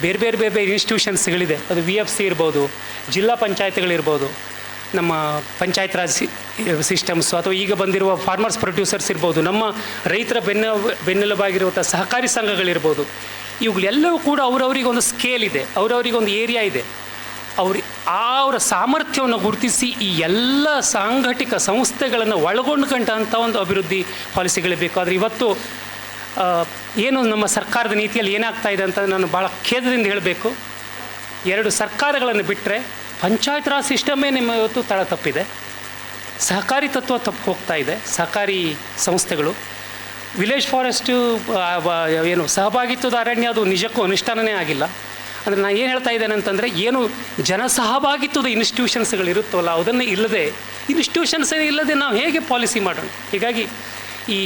ಬೇರೆ ಬೇರೆ ಬೇರೆ ಬೇರೆ ಇನ್ಸ್ಟಿಟ್ಯೂಷನ್ಸ್ಗಳಿದೆ ಅದು ವಿ ಎಫ್ ಸಿ ಇರ್ಬೋದು, ಜಿಲ್ಲಾ ಪಂಚಾಯತ್ಗಳಿರ್ಬೋದು ನಮ್ಮ ಪಂಚಾಯತ್ ರಾಜ್ ಸಿಸ್ಟಮ್ಸು ಅಥವಾ ಈಗ ಬಂದಿರುವ ಫಾರ್ಮರ್ಸ್ ಪ್ರೊಡ್ಯೂಸರ್ಸ್ ಇರ್ಬೋದು, ನಮ್ಮ ರೈತರ ಬೆನ್ನ, ಬೆನ್ನೆಲುಬಾಗಿರುವಂಥ ಸಹಕಾರಿ ಸಂಘಗಳಿರ್ಬೋದು, ಇವುಗಳೆಲ್ಲವೂ ಕೂಡ ಅವರವರಿಗೆ ಒಂದು ಸ್ಕೇಲ್ ಇದೆ, ಅವರವರಿಗೆ ಒಂದು ಏರಿಯಾ ಇದೆ. ಅವ್ರ, ಆ ಅವರ ಸಾಮರ್ಥ್ಯವನ್ನು ಗುರುತಿಸಿ ಈ ಎಲ್ಲ ಸಾಂಘಟಿಕ ಸಂಸ್ಥೆಗಳನ್ನು ಒಳಗೊಂಡ್ಕೊಂಡಂಥ ಒಂದು ಅಭಿವೃದ್ಧಿ ಪಾಲಿಸಿಗಳು ಬೇಕು. ಆದರೆ ಇವತ್ತು ಏನು ನಮ್ಮ ಸರ್ಕಾರದ ನೀತಿಯಲ್ಲಿ ಏನಾಗ್ತಾ ಇದೆ ಅಂತ ನಾನು ಭಾಳ ಖೇದದಿಂದ ಹೇಳಬೇಕು. ಎರಡು ಸರ್ಕಾರಗಳನ್ನು ಬಿಟ್ಟರೆ ಪಂಚಾಯತ್ ರಾಜ್ ಸಿಸ್ಟಮೇ ನಿಮ್ಮ ಇವತ್ತು ತಳ ತಪ್ಪಿದೆ. ಸಹಕಾರಿ ತತ್ವ ತಪ್ಪು ಹೋಗ್ತಾ ಇದೆ. ಸಹಕಾರಿ ಸಂಸ್ಥೆಗಳು. ವಿಲೇಜ್ ಫಾರೆಸ್ಟು ಏನು ಸಹಭಾಗಿತ್ವದ ಅರಣ್ಯ ಅದು ನಿಜಕ್ಕೂ ಅನುಷ್ಠಾನನೇ ಆಗಿಲ್ಲ. ಅಂದರೆ ನಾನು ಏನು ಹೇಳ್ತಾ ಇದ್ದೇನೆ ಅಂತಂದರೆ ಏನು ಜನಸಹಭಾಗಿತ್ವದ ಇನ್ಸ್ಟಿಟ್ಯೂಷನ್ಸ್ಗಳು ಇರುತ್ತವಲ್ಲ ಅದನ್ನು ಇಲ್ಲದೆ ಇನ್ಸ್ಟಿಟ್ಯೂಷನ್ಸ್ ಇಲ್ಲದೆ ನಾವು ಹೇಗೆ ಪಾಲಿಸಿ ಮಾಡೋಣ? ಹೀಗಾಗಿ ಈ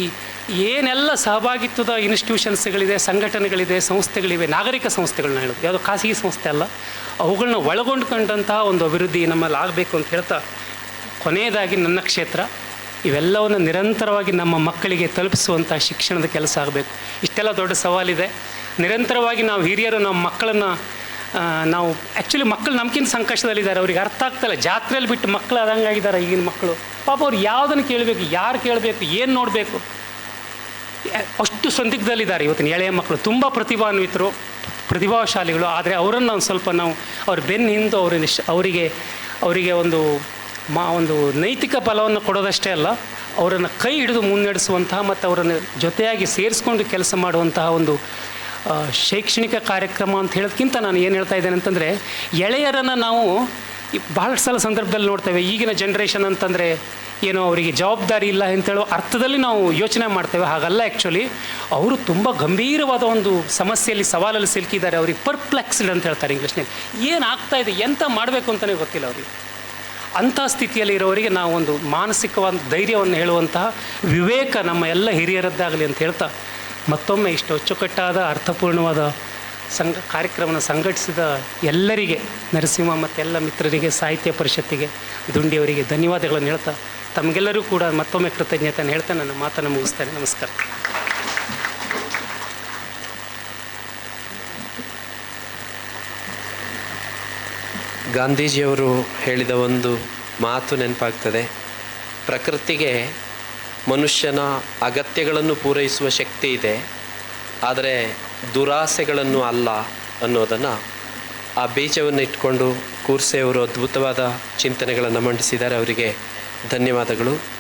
ಏನೆಲ್ಲ ಸಹಭಾಗಿತ್ವದ ಇನ್ಸ್ಟಿಟ್ಯೂಷನ್ಸ್ಗಳಿದೆ ಸಂಘಟನೆಗಳಿದೆ, ಸಂಸ್ಥೆಗಳಿವೆ, ನಾಗರಿಕ ಸಂಸ್ಥೆಗಳನ್ನ ಹೇಳೋದು. ಯಾವುದೋ ಖಾಸಗಿ ಸಂಸ್ಥೆ ಅಲ್ಲ. ಅವುಗಳನ್ನ ಒಳಗೊಂಡ್ಕೊಂಡಂತಹ ಒಂದು ಅಭಿವೃದ್ಧಿ ನಮ್ಮಲ್ಲಿ ಆಗಬೇಕು ಅಂತ ಹೇಳ್ತಾ ಕೊನೆಯದಾಗಿ ನನ್ನ ಕ್ಷೇತ್ರ. ಇವೆಲ್ಲವನ್ನು ನಿರಂತರವಾಗಿ ನಮ್ಮ ಮಕ್ಕಳಿಗೆ ತಲುಪಿಸುವಂಥ ಶಿಕ್ಷಣದ ಕೆಲಸ ಆಗಬೇಕು. ಇಷ್ಟೆಲ್ಲ ದೊಡ್ಡ ಸವಾಲಿದೆ. ನಿರಂತರವಾಗಿ ನಾವು ಹಿರಿಯರು ನಮ್ಮ ಮಕ್ಕಳನ್ನು ನಾವು ಆ್ಯಕ್ಚುಲಿ ಮಕ್ಕಳು ನಮ್ಗಿಂತ ಸಂಕಷ್ಟದಲ್ಲಿದ್ದಾರೆ. ಅವ್ರಿಗೆ ಅರ್ಥ ಆಗ್ತಾಯಿಲ್ಲ ಜಾತ್ರೆಯಲ್ಲಿ ಬಿಟ್ಟು ಮಕ್ಕಳು ಆದಂಗಾಗಿದ್ದಾರೆ ಈಗಿನ ಮಕ್ಕಳು. ಪಾಪ ಅವ್ರು ಯಾವುದನ್ನು ಕೇಳಬೇಕು, ಯಾರು ಕೇಳಬೇಕು, ಏನು ನೋಡಬೇಕು. ಅಷ್ಟು ಸಂದಿಗ್ಧದಲ್ಲಿದ್ದಾರೆ ಇವತ್ತಿನ ಎಳೆಯ ಮಕ್ಕಳು. ತುಂಬ ಪ್ರತಿಭಾನ್ವಿತರು. ಪ್ರತಿಭಾಶಾಲಿಗಳು, ಆದರೆ ಅವರನ್ನು ಒಂದು ಸ್ವಲ್ಪ ನಾವು ಅವ್ರ ಬೆನ್ನು ಹಿಂದೆ ಅವರಿಂದ ಅವರಿಗೆ ಅವರಿಗೆ ಒಂದು ಮಾ, ಒಂದು ನೈತಿಕ ಬಲವನ್ನು ಕೊಡೋದಷ್ಟೇ ಅಲ್ಲ, ಅವರನ್ನು ಕೈ ಹಿಡಿದು ಮುನ್ನಡೆಸುವಂತಹ ಮತ್ತು ಅವರನ್ನು ಜೊತೆಯಾಗಿ ಸೇರಿಸ್ಕೊಂಡು ಕೆಲಸ ಮಾಡುವಂತಹ ಒಂದು ಶೈಕ್ಷಣಿಕ ಕಾರ್ಯಕ್ರಮ ಅಂತ ಹೇಳೋದಕ್ಕಿಂತ ನಾನು ಏನು ಹೇಳ್ತಾ ಇದ್ದೇನೆ ಅಂತಂದರೆ ಎಳೆಯರನ್ನು ನಾವು ಬಹಳಷ್ಟು ಸಲ ಸಂದರ್ಭದಲ್ಲಿ ನೋಡ್ತೇವೆ, ಈಗಿನ ಜನ್ರೇಷನ್ ಅಂತಂದರೆ ಏನೋ ಅವರಿಗೆ ಜವಾಬ್ದಾರಿ ಇಲ್ಲ ಅಂತೇಳೋ ಅರ್ಥದಲ್ಲಿ ನಾವು ಯೋಚನೆ ಮಾಡ್ತೇವೆ, ಹಾಗಲ್ಲ ಆ್ಯಕ್ಚುಲಿ ಅವರು ತುಂಬ ಗಂಭೀರವಾದ ಒಂದು ಸಮಸ್ಯೆಯಲ್ಲಿ ಸವಾಲಲ್ಲಿ ಸಿಲುಕಿದ್ದಾರೆ, ಅವ್ರಿಗೆ ಪರ್ಪ್ಲೆಕ್ಸ್ಡ್ ಅಂತ ಹೇಳ್ತಾರೆ ಇಂಗ್ಲೀಷ್ನಲ್ಲಿ ಏನು ಆಗ್ತಾ ಇದೆ, ಎಂತ ಮಾಡಬೇಕು ಅಂತಲೇ ಗೊತ್ತಿಲ್ಲ ಅವರಿಗೆ. ಅಂಥ ಸ್ಥಿತಿಯಲ್ಲಿ ಇರೋವರಿಗೆ ನಾವು ಒಂದು ಮಾನಸಿಕವಾದ ಧೈರ್ಯವನ್ನು ಹೇಳುವಂತಹ ವಿವೇಕ ನಮ್ಮ ಎಲ್ಲ ಹಿರಿಯರದ್ದಾಗಲಿ ಅಂತ ಹೇಳ್ತಾ ಮತ್ತೊಮ್ಮೆ ಇಷ್ಟು ಅಚ್ಚುಕಟ್ಟಾದ, ಅರ್ಥಪೂರ್ಣವಾದ ಸಂಘ ಕಾರ್ಯಕ್ರಮವನ್ನು ಸಂಘಟಿಸಿದ ಎಲ್ಲರಿಗೆ, ನರಸಿಂಹ ಮತ್ತು ಎಲ್ಲ ಮಿತ್ರರಿಗೆ, ಸಾಹಿತ್ಯ ಪರಿಷತ್ತಿಗೆ, ದುಂಡಿಯವರಿಗೆ ಧನ್ಯವಾದಗಳನ್ನು ಹೇಳ್ತಾ ತಮಗೆಲ್ಲರೂ ಕೂಡ ಮತ್ತೊಮ್ಮೆ ಕೃತಜ್ಞತೆಯನ್ನು ಹೇಳ್ತಾ ನನ್ನ ಮಾತನ್ನು ಮುಗಿಸ್ತೇನೆ. ನಮಸ್ಕಾರ. ಗಾಂಧೀಜಿಯವರು ಹೇಳಿದ ಒಂದು ಮಾತು ನೆನಪಾಗ್ತದೆ. ಪ್ರಕೃತಿಗೆ ಮನುಷ್ಯನ ಅಗತ್ಯಗಳನ್ನು ಪೂರೈಸುವ ಶಕ್ತಿ ಇದೆ. ಆದರೆ ದುರಾಸೆಗಳನ್ನು ಅಲ್ಲ ಅನ್ನೋದನ್ನು ಆ ಬೀಜವನ್ನು ಇಟ್ಕೊಂಡು ಕೂರ್ಸೆಯವರು ಅದ್ಭುತವಾದ ಚಿಂತನೆಗಳನ್ನು ಮಂಡಿಸಿದ್ದಾರೆ. ಅವರಿಗೆ ಧನ್ಯವಾದಗಳು.